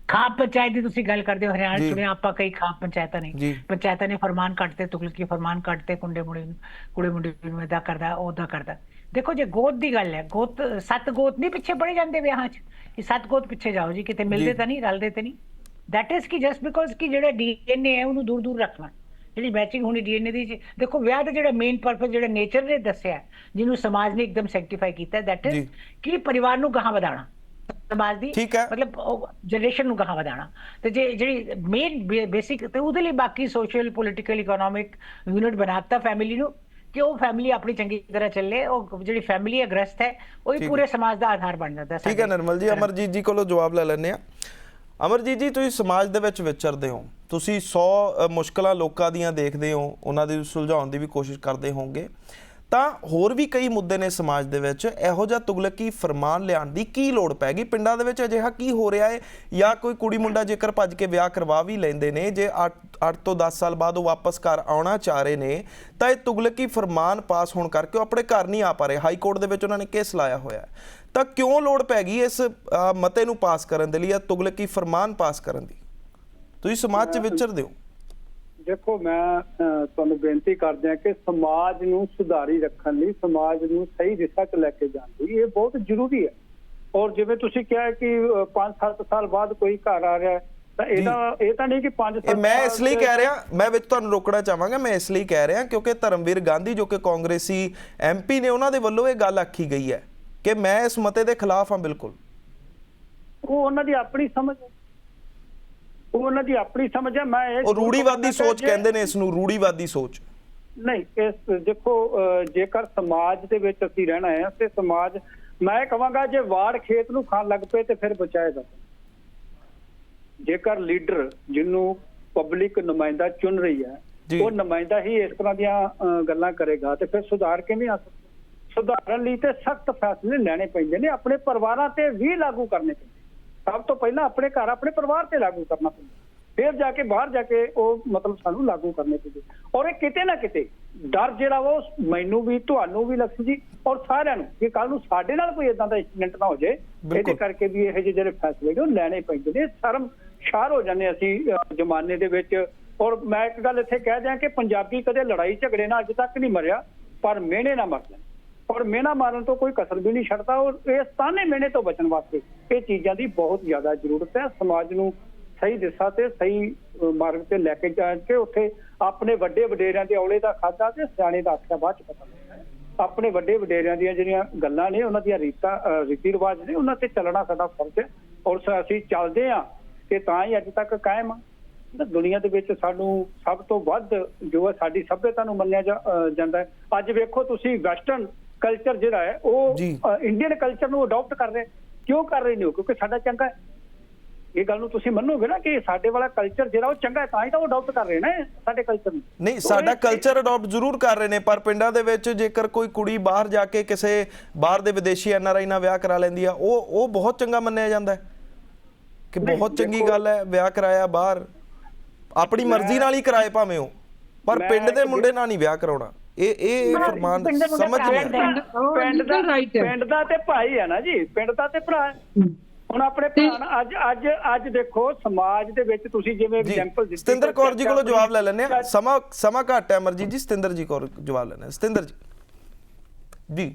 ਖਾਪ ਪੰਚਾਇਤ ਦੀ ਤੁਸੀਂ ਗੱਲ ਕਰਦੇ ਹੋ ਹਰਿਆਣਾ ਜੀ। ਚ ਸੁਣਿਆ ਆਪਾਂ ਕਈ ਖਾਪ ਪੰਚਾਇਤਾਂ ਨੇ। ਪੰਚਾਇਤਾਂ ਨੇ ਫਰਮਾਨ ਕੱਟਦੇ ਤੁਗਲਕੀ ਫਰਮਾਨ ਕੱਟਦੇ ਕੁੰਡੇ ਮੁੰਡੇ ਨੂੰ ਕੁੜੇ ਮੁੰਡੇ ਨੂੰ ਇਦਾਂ ਕਰਦਾ ਉਹਦਾ ਕਰਦਾ ਦੇਖੋ ਜੇ ਗੋਤ ਦੀ ਗੱਲ ਹੈ ਗੋਤ ਸੱਤ ਗੋਤ ਨਹੀਂ ਪਿੱਛੇ ਪੜੇ ਜਾਂਦੇ ਵਿਆਹਾਂ 'ਚ ਕਿ ਸੱਤ ਗੋਤ ਪਿੱਛੇ ਜਾਓ ਜੀ ਕਿਤੇ ਮਿਲਦੇ। ਤਾਂ ਨਹੀਂ ਰਲਦੇ ਤਾਂ ਨਹੀਂ ਦੈਟ ਇਜ਼ ਕਿ ਜਸਟ ਬਿਕੋਜ਼ ਕਿ ਜਿਹੜਾ ਡੀਐਨਏ ਹੈ ਉਹਨੂੰ ਦੂਰ ਦੂਰ ਰੱਖਣਾ ਜਿਹੜੀ ਮੈਚਿੰਗ ਹੋਣੀ ਡੀਐਨਏ ਦੀ ਦੇਖੋ ਵਿਆਹ ਦਾ ਜਿਹੜਾ ਮੇਨ ਪਰਪਸ ਜਿਹੜਾ ਨੇਚਰ ਨੇ ਦੱਸਿਆ ਜਿਹਨੂੰ ਸਮਾਜ ਨੇ ਇੱਕਦਮ ਸੈਂਕਟੀਫਾਈ ਕੀਤਾ ਦੈਟ। ਇਜ਼ ਕਿ ਪਰਿਵਾਰ ਨੂੰ ਗਾਹਾਂ ਵਧਾਉਣਾ। ਸਮਾਜ ਦੀ ਹੈ। ਮਤਲਬ ਜਨਰੇਸ਼ਨ ਨੂੰ ਗਾਹਾਂ ਵਧਾਉਣਾ। ਤੇ ਜੇ ਜਿਹੜੀ ਮੇਨ ਬੇਸਿਕ ਤੇ ਉਹਦੇ ਲਈ ਬਾਕੀ ਸੋਸ਼ਲ ਪੋਲਿਟੀਕਲ ਇਕਨੋਮਿਕ ਯੂਨਿਟ ਬਣਾਤਾ ਫੈਮਿਲੀ ਨੂੰ ਕਿ ਉਹ ਫੈਮਿਲੀ ਆਪਣੀ ਚੰਗੀ ਤਰ੍ਹਾਂ ਚੱਲੇ ਉਹ ਜਿਹੜੀ ਫੈਮਿਲੀ ਹੈ ਗ੍ਰਸਤ ਹੈ ਉਹ ਹੀ ਪੂਰੇ ਸਮਾਜ ਦਾ ਆਧਾਰ ਬਣ ਜਾਂਦਾ ਠੀਕ ਹੈ ਨਰਮਲ ਜੀ ਅਮਰਜੀਤ ਜੀ ਕੋਲੋਂ ਜਵਾਬ ਲੈ ਲੈਂਦੇ ਆ ਅਮਰਜੀਤ ਜੀ, ਤੁਸੀਂ ਸਮਾਜ ਦੇ ਵਿੱਚ ਵਿਚਰਦੇ ਹੋ। ਤੁਸੀਂ 100 ਮੁਸ਼ਕਲਾਂ ਲੋਕਾਂ ਦੀਆਂ ਦੇਖਦੇ ਹੋ। ਉਹਨਾਂ ਦੀ ਸੁਲਝਾਉਣ ਦੀ ਵੀ ਕੋਸ਼ਿਸ਼ ਕਰਦੇ ਹੋਵੋਗੇ। ਤਾਂ ਹੋਰ ਵੀ ਕਈ ਮੁੱਦੇ ਨੇ ਸਮਾਜ ਦੇ ਵਿੱਚ। ਇਹੋ ਜਿਹਾ ਤੁਗਲਕੀ ਫਰਮਾਨ ਲਿਆਉਣ ਦੀ ਕੀ ਲੋੜ ਪੈ ਗਈ? ਪਿੰਡਾਂ ਦੇ ਵਿੱਚ ਅਜਿਹਾ ਕੀ ਹੋ ਰਿਹਾ ਹੈ ਜਾਂ ਕੋਈ ਕੁੜੀ ਮੁੰਡਾ ਜੇਕਰ ਭੱਜ ਕੇ ਵਿਆਹ ਕਰਵਾ ਵੀ ਲੈਂਦੇ ਨੇ ਜੇ 8 ਤੋਂ 10 ਸਾਲ ਬਾਅਦ ਉਹ ਵਾਪਸ ਘਰ ਆਉਣਾ ਚਾਹ ਰਹੇ ਨੇ ਤਾਂ ਇਹ ਤੁਗਲਕੀ ਫਰਮਾਨ ਪਾਸ ਹੋਣ ਕਰਕੇ ਉਹ ਆਪਣੇ ਘਰ ਨਹੀਂ ਆ ਪਾ ਰਹੇ। ਹਾਈ ਕੋਰਟ ਦੇ ਵਿੱਚ ਉਹਨਾਂ ਨੇ ਕੇਸ ਲਾਇਆ ਹੋਇਆ ਤਾਂ ਕਿਉਂ ਲੋੜ ਪੈ ਗਈ ਇਸ ਮਤੇ ਨੂੰ ਪਾਸ ਕਰਨ ਦੇ ਲਈ ਜਾਂ ਤੁਗਲਕੀ ਫਰਮਾਨ ਪਾਸ ਕਰਨ ਦੀ? ਤੁਸੀਂ ਸਮਾਜ 'ਚ ਵਿਚਰਦੇ ਹੋ। ਦੇਖੋ ਮੈਂ ਤੁਹਾਨੂੰ ਬੇਨਤੀ ਕਰਦਿਆਂ ਕਿ ਸਮਾਜ ਨੂੰ ਸੁਧਾਰੀ ਰੱਖਣ ਲਈ ਸਮਾਜ ਨੂੰ ਸਹੀ ਦਿਸ਼ਾ 'ਚ ਲੈ ਕੇ ਜਾਣ ਲਈ ਇਹ ਬਹੁਤ ਜ਼ਰੂਰੀ ਹੈ। ਔਰ ਜਿਵੇਂ ਤੁਸੀਂ ਕਿਹਾ ਕਿ 5-7 ਸਾਲ ਬਾਅਦ ਕੋਈ ਘਰ ਆ ਰਿਹਾ ਤਾਂ ਇਹਦਾ ਇਹ ਤਾਂ ਨਹੀਂ ਕਿ 5 ਇਹ ਮੈਂ ਇਸ ਲਈ ਕਹਿ ਰਿਹਾ ਮੈਂ ਵਿੱਚ ਤੁਹਾਨੂੰ ਰੋਕਣਾ ਚਾਹਾਂਗਾ ਮੈਂ ਇਸ ਲਈ ਕਹਿ ਰਿਹਾ ਕਿਉਂਕਿ ਧਰਮਵੀਰ ਗਾਂਧੀ ਜੋ ਕਿ ਕਾਂਗਰਸੀ ਐਮਪੀ ਨੇ ਉਹਨਾਂ ਦੇ ਵੱਲੋਂ ਇਹ ਗੱਲ ਆਖੀ ਗਈ ਹੈ ਕਿ ਮੈਂ ਇਸ ਮਤੇ ਦੇ ਖਿਲਾਫ ਹਾਂ ਬਿਲਕੁਲ। ਉਹ ਉਹਨਾਂ ਦੀ ਆਪਣੀ ਸਮਝ ਹੈ। ਉਹ ਉਹਨਾਂ ਦੀ ਆਪਣੀ ਸਮਝ ਹੈ ਮੈਂ ਇਹ ਉਹ ਰੂੜੀਵਾਦੀ ਸੋਚ ਕਹਿੰਦੇ ਨੇ ਇਸ ਨੂੰ ਰੂੜੀਵਾਦੀ ਸੋਚ। ਨਹੀਂ ਇਸ ਦੇਖੋ ਜੇਕਰ ਸਮਾਜ ਦੇ ਵਿੱਚ ਅਸੀਂ ਰਹਿਣਾ ਹੈ ਤੇ ਸਮਾਜ ਮੈਂ ਕਹਾਂਗਾ ਜੇ ਵਾੜ ਖੇਤ ਨੂੰ ਖਾਣ ਲੱਗ ਪਏ ਤੇ ਫਿਰ ਬਚਾਏਗਾ ਜੇਕਰ ਲੀਡਰ ਜਿਹਨੂੰ ਪਬਲਿਕ ਨੁਮਾਇੰਦਾ ਚੁਣ ਰਹੀ ਹੈ। ਉਹ ਨੁਮਾਇੰਦਾ ਹੀ ਇਸ ਤਰ੍ਹਾਂ ਦੀਆਂ ਗੱਲਾਂ ਕਰੇਗਾ ਤੇ ਫਿਰ ਸੁਧਾਰ ਕਿਵੇਂ ਆ ਸਕਦਾ? ਸੁਧਾਰਨ ਲਈ ਤੇ ਸਖਤ ਫੈਸਲੇ ਲੈਣੇ ਪੈਂਦੇ ਨੇ ਆਪਣੇ ਪਰਿਵਾਰਾਂ ਤੇ ਵੀ ਲਾਗੂ ਕਰਨੇ ਪੈਂਦੇ ਸਭ ਤੋਂ ਪਹਿਲਾਂ ਆਪਣੇ ਘਰ ਆਪਣੇ ਪਰਿਵਾਰ ਤੇ ਲਾਗੂ ਕਰਨਾ ਪੈਂਦਾ। ਫਿਰ ਜਾ ਕੇ ਬਾਹਰ ਜਾ ਕੇ ਉਹ ਮਤਲਬ ਸਾਨੂੰ ਲਾਗੂ ਕਰਨੇ ਪੈਂਦੇ। ਔਰ ਇਹ ਕਿਤੇ ਨਾ ਕਿਤੇ ਡਰ ਜਿਹੜਾ ਉਹ ਮੈਨੂੰ ਵੀ ਤੁਹਾਨੂੰ ਵੀ ਲక్ష్ਮੀ ਜੀ ਔਰ ਸਾਰਿਆਂ ਨੂੰ ਕਿ ਕੱਲ ਨੂੰ ਸਾਡੇ ਨਾਲ ਕੋਈ ਇਦਾਂ ਦਾ ਇੰਸੀਡੈਂਟ ਨਾ ਹੋ ਜਾਏ ਇਹਦੇ। ਕਰਕੇ ਵੀ ਇਹੋ ਜਿਹੇ ਜਿਹੜੇ ਫੈਸਲੇ ਉਹ ਲੈਣੇ ਪੈਂਦੇ ਨੇ। ਸ਼ਰਮ ਸ਼ਾਰ ਹੋ ਜਾਂਦੇ ਅਸੀਂ ਜ਼ਮਾਨੇ ਦੇ ਵਿੱਚ। ਔਰ ਮੈਂ ਇੱਕ ਗੱਲ ਇੱਥੇ ਕਹਿ ਦਿਆਂ ਕਿ ਪੰਜਾਬੀ ਕਦੇ ਲੜਾਈ ਝਗੜੇ ਨਾਲ ਅੱਜ ਤੱਕ ਨਹੀਂ ਮਰਿਆ ਪਰ ਮਿਹਣੇ ਨਾ ਮਰਦਾ ਔਰ ਮਿਹਣਾ ਮਾਰਨ ਤੋਂ ਕੋਈ ਕਸਰ ਵੀ ਨਹੀਂ ਛੱਡਦਾ ਔਰ ਇਸ ਤਾਨੇ ਮੇਨੇ ਤੋਂ ਬਚਣ ਵਾਸਤੇ ਇਹ ਚੀਜ਼ਾਂ ਦੀ ਬਹੁਤ ਜ਼ਿਆਦਾ ਜ਼ਰੂਰਤ ਹੈ। ਸਮਾਜ ਨੂੰ ਸਹੀ ਦਿਸ਼ਾ ਤੇ ਸਹੀ ਮਾਰਗ ਤੇ ਲੈ ਕੇ ਜਾ ਕੇ ਉੱਥੇ ਆਪਣੇ ਵੱਡੇ ਵਡੇਰਿਆਂ ਦੇ ਔਲੇ ਦਾ ਖਾਦਾ ਤੇ ਸਿਆਣੇ ਦਾ ਆਖਿਆ ਬਾਅਦ ਚ ਪਤਾ ਲੱਗਦਾ ਹੈ। ਆਪਣੇ ਵੱਡੇ ਵਡੇਰਿਆਂ ਦੀਆਂ ਜਿਹੜੀਆਂ ਗੱਲਾਂ ਨੇ, ਉਹਨਾਂ ਦੀਆਂ ਰੀਤਾਂ ਰੀਤੀ ਰਿਵਾਜ ਨੇ, ਉਹਨਾਂ ਤੇ ਚੱਲਣਾ ਸਾਡਾ ਫਰਜ਼ ਹੈ। ਔਰ ਅਸੀਂ ਚੱਲਦੇ ਆ ਕਿ ਤਾਂ ਹੀ ਅੱਜ ਤੱਕ ਕਾਇਮ ਆ ਤਾਂ ਦੁਨੀਆ ਦੇ ਵਿੱਚ ਸਾਨੂੰ ਸਭ ਤੋਂ ਵੱਧ ਜੋ ਹੈ ਸਾਡੀ ਸਭਿਅਤਾ ਨੂੰ ਮੰਨਿਆ ਜਾ- ਜਾਂਦਾ ਹੈ। ਅੱਜ ਵੇਖੋ ਤੁਸੀਂ ਵੈਸਟਰਨ ਕਲਚਰ ਜਿਹੜਾ ਹੈ ਉਹ। ਇੰਡੀਅਨ ਕਲਚਰ ਨੂੰ ਅਡਾਪਟ ਕਰ ਰਹੇ ਕਿਉਂ ਕਰ ਰਹੇ ਨੇ ਉਹ? ਕਿਉਂਕਿ ਸਾਡਾ ਚੰਗਾ ਇਹ ਗੱਲ ਨੂੰ ਤੁਸੀਂ ਮੰਨੋਗੇ ਨਾ ਕਿ ਸਾਡੇ ਵਾਲਾ ਕਲਚਰ ਜਿਹੜਾ ਉਹ ਚੰਗਾ ਹੈ ਤਾਂ ਹੀ ਤਾਂ ਉਹ ਅਡਾਪਟ ਕਰ ਰਹੇ ਨੇ ਸਾਡੇ ਕਲਚਰ ਨੂੰ। ਨਹੀਂ ਸਾਡਾ ਕਲਚਰ ਅਡਾਪਟ ਜ਼ਰੂਰ ਕਰ ਰਹੇ ਨੇ ਪਰ ਪਿੰਡਾਂ ਦੇ ਵਿੱਚ ਜੇਕਰ ਕੋਈ ਕੁੜੀ ਬਾਹਰ ਜਾ ਕੇ ਕਿਸੇ ਬਾਹਰ ਦੇ ਵਿਦੇਸ਼ੀ ਐਨਆਰਆਈ ਨਾਲ ਵਿਆਹ ਕਰਾ ਲੈਂਦੀ ਆ ਉਹ ਉਹ ਬਹੁਤ ਚੰਗਾ ਮੰਨਿਆ ਜਾਂਦਾ ਹੈ। ਕਿ ਬਹੁਤ ਚੰਗੀ ਗੱਲ ਹੈ ਵਿਆਹ ਕਰਾਇਆ ਬਾਹਰ। ਆਪਣੀ ਮਰਜ਼ੀ ਨਾਲ ਹੀ ਕਰਾਏ ਭਾਵੇਂ ਉਹ ਪਰ ਪਿੰਡ ਦੇ ਮੁੰਡੇ ਨਾਲ ਨਹੀਂ ਵਿਆਹ ਕਰਾਉਣਾ। ਇਹ ਇਹ ਫਰਮਾਨ ਸਮਝ ਨਹੀਂ ਆ। ਪਿੰਡ- ਦਾ। ਪਿੰਡ ਦਾ ਤੇ ਭਾਈ ਹੈ ਨਾ ਜੀ ਪਿੰਡ ਦਾ ਤੇ ਭਰਾ ਹੈ। ਹੁਣ ਆਪਣੇ ਭਰਾ ਅੱਜ ਅੱਜ ਅੱਜ ਦੇਖੋ ਸਮਾਜ ਦੇ ਵਿੱਚ ਤੁਸੀਂ ਜਿਵੇਂ ਐਗਜ਼ਾਮਪਲ ਦਿੱਤੀ ਸਤਿੰਦਰ ਕੌਰ ਜੀ ਕੋਲੋਂ ਜਵਾਬ ਲੈ ਲੈਂਦੇ ਆ ਸਮਾਂ ਸਮਾਂ ਘੱਟ ਹੈ ਅਮਰਜੀਤ ਜੀ ਸਤਿੰਦਰ ਜੀ ਕੋਲ ਜਵਾਬ ਲੈਣਾ ਸਤਿੰਦਰ ਜੀ। ਜੀ।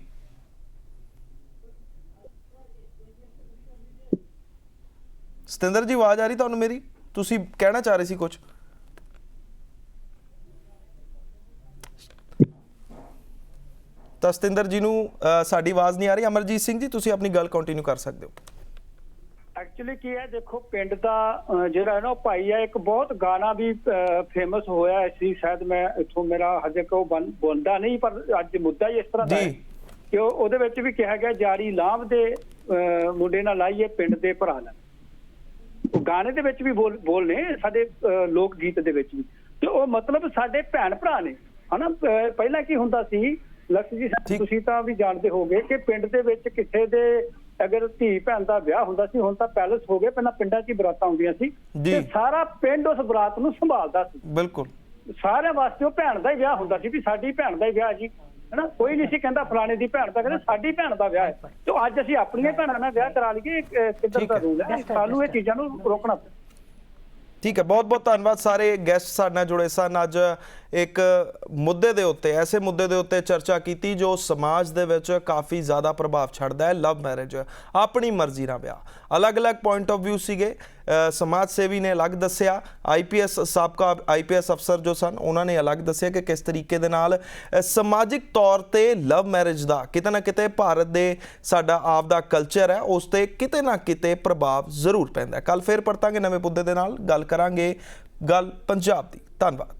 ਸਤਿੰਦਰ ਜੀ ਆਵਾਜ਼ ਆ ਰਹੀ ਤੁਹਾਨੂੰ ਮੇਰੀ? ਤੁਸੀਂ ਕਹਿਣਾ ਚਾਹ ਰਹੇ ਸੀ ਕੁਝ ਤਾਂ ਸਤਿੰਦਰ ਜੀ ਨੂੰ ਸਾਡੀ ਆਵਾਜ਼ ਨਹੀਂ ਆ ਰਹੀ। ਅਮਰਜੀਤ ਸਿੰਘ ਜੀ ਤੁਸੀਂ ਆਪਣੀ ਗੱਲ ਕੰਟੀਨਿਊ ਕਰ ਸਕਦੇ ਹੋ। ਐਕਚੁਅਲੀ ਕੀ ਹੈ ਦੇਖੋ ਪਿੰਡ ਦਾ ਜਿਹੜਾ ਹੈ ਨਾ ਭਾਈ ਹੈ ਇੱਕ ਬਹੁਤ ਗਾਣਾ ਵੀ ਫੇਮਸ ਹੋਇਆ ਸੀ ਸ਼ਾਇਦ ਮੈਂ ਇੱਥੋਂ ਮੇਰਾ ਹਜੇ ਕੋ ਬੋਲਦਾ ਨਹੀਂ ਪਰ ਅੱਜ ਮੁੱਦਾ ਹੀ ਇਸ ਤਰ੍ਹਾਂ ਦਾ ਹੈ। ਕਿ ਉਹ- ਉਹਦੇ ਵਿੱਚ ਵੀ ਕਿਹਾ ਗਿਆ ਜਾਰੀ ਲਾਭ ਦੇ ਮੁੰਡੇ ਨਾਲ ਲਾਈਏ ਪਿੰਡ ਦੇ ਭਰਾ ਨਾਲ। ਉਹ ਗਾਣੇ ਦੇ ਵਿੱਚ ਵੀ ਬੋਲ ਬੋਲ ਨੇ ਸਾਡੇ ਲੋਕ ਗੀਤ ਦੇ ਵਿੱਚ ਵੀ। ਤੇ ਉਹ ਮਤਲਬ ਸਾਡੇ ਭੈਣ ਭਰਾ ਨੇ। ਹਨਾ ਪਹਿਲਾਂ ਕੀ ਹੁੰਦਾ ਸੀ ਲక్ష్ਮੀ ਜੀ। ਤੁਸੀਂ ਤਾਂ ਵੀ ਜਾਣਦੇ ਹੋਗੇ ਕਿ ਪਿੰਡ ਦੇ ਵਿੱਚ ਕਿਸੇ ਦੇ ਅਗਰ ਧੀ ਭੈਣ ਦਾ ਵਿਆਹ ਹੁੰਦਾ ਸੀ ਹੁਣ ਤਾਂ ਪੈਲਸ ਹੋ ਗਏ ਪਹਿਲਾਂ ਪਿੰਡਾਂ 'ਚ ਹੀ ਬਰਾਤਾਂ ਹੁੰਦੀਆਂ ਸੀ। ਤੇ ਸਾਰਾ ਪਿੰਡ ਉਸ ਬਰਾਤ ਨੂੰ ਸੰਭਾਲਦਾ ਸੀ ਬਿਲਕੁਲ ਸਾਰਿਆਂ ਵਾਸਤੇ ਉਹ ਭੈਣ ਦਾ ਹੀ ਵਿਆਹ ਹੁੰਦਾ ਸੀ ਵੀ ਸਾਡੀ ਭੈਣ ਦਾ ਹੀ ਵਿਆਹ ਜੀ ਹਨਾ ਕੋਈ ਨਹੀਂ ਸੀ ਕਹਿੰਦਾ ਫਲਾਣੇ ਦੀ ਭੈਣ ਦਾ ਕਹਿੰਦੇ ਸਾਡੀ ਭੈਣ ਦਾ ਵਿਆਹ ਹੈ ਤੇ ਅੱਜ ਅਸੀਂ ਆਪਣੀਆਂ ਭੈਣਾਂ ਨਾਲ ਵਿਆਹ ਕਰਾ ਲਈਏ ਕਿੱਧਰ ਦਾ। ਰੂਲ ਹੈ ਸਾਨੂੰ ਇਹ ਚੀਜ਼ਾਂ ਨੂੰ ਰੋਕਣਾ ਠੀਕ ਹੈ, ਬਹੁਤ ਬਹੁਤ ਧੰਨਵਾਦ ਸਾਰੇ ਗੈਸਟ ਸਾਡੇ ਨਾਲ ਜੁੜੇ ਸਨ। ਅੱਜ ਇੱਕ ਮੁੱਦੇ ਦੇ ਉੱਤੇ, ਐਸੇ ਮੁੱਦੇ ਦੇ ਉੱਤੇ ਚਰਚਾ ਕੀਤੀ ਜੋ ਸਮਾਜ ਦੇ ਵਿੱਚ ਕਾਫੀ ਜ਼ਿਆਦਾ ਪ੍ਰਭਾਵ ਛੱਡਦਾ ਹੈ ਲਵ ਮੈਰਿਜ ਆਪਣੀ ਮਰਜ਼ੀ ਨਾਲ ਵਿਆਹ। ਅਲੱਗ-ਅਲੱਗ ਪੁਆਇੰਟ ਆਫ View ਸੀਗੇ। ਸਮਾਜ ਸੇਵੀ ਨੇ ਅਲੱਗ ਦੱਸਿਆ। ਆਈਪੀਐਸ ਸਾਬਕਾ ਆਈਪੀਐਸ ਅਫਸਰ ਜੋ ਸਨ, ਉਹਨਾਂ ਨੇ ਅਲੱਗ ਦੱਸਿਆ ਕਿ ਕਿਸ ਤਰੀਕੇ ਦੇ ਨਾਲ ਸਮਾਜਿਕ ਤੌਰ ਤੇ ਲਵ ਮੈਰਿਜ ਦਾ ਕਿਤੇ ਨਾ ਕਿਤੇ ਭਾਰਤ ਦੇ ਸਾਡਾ ਆਪ ਦਾ ਕਲਚਰ ਹੈ, ਉਸ ਤੇ ਕਿਤੇ ਨਾ ਕਿਤੇ ਪ੍ਰਭਾਵ ਜ਼ਰੂਰ ਪੈਂਦਾ ਕੱਲ ਫੇਰ ਪਰਤਾਂਗੇ ਨਵੇਂ ਮੁੱਦੇ ਦੇ ਨਾਲ, ਗੱਲ ਕਰਾਂਗੇ ਗੱਲ ਪੰਜਾਬ ਦੀ। ਧੰਨਵਾਦ।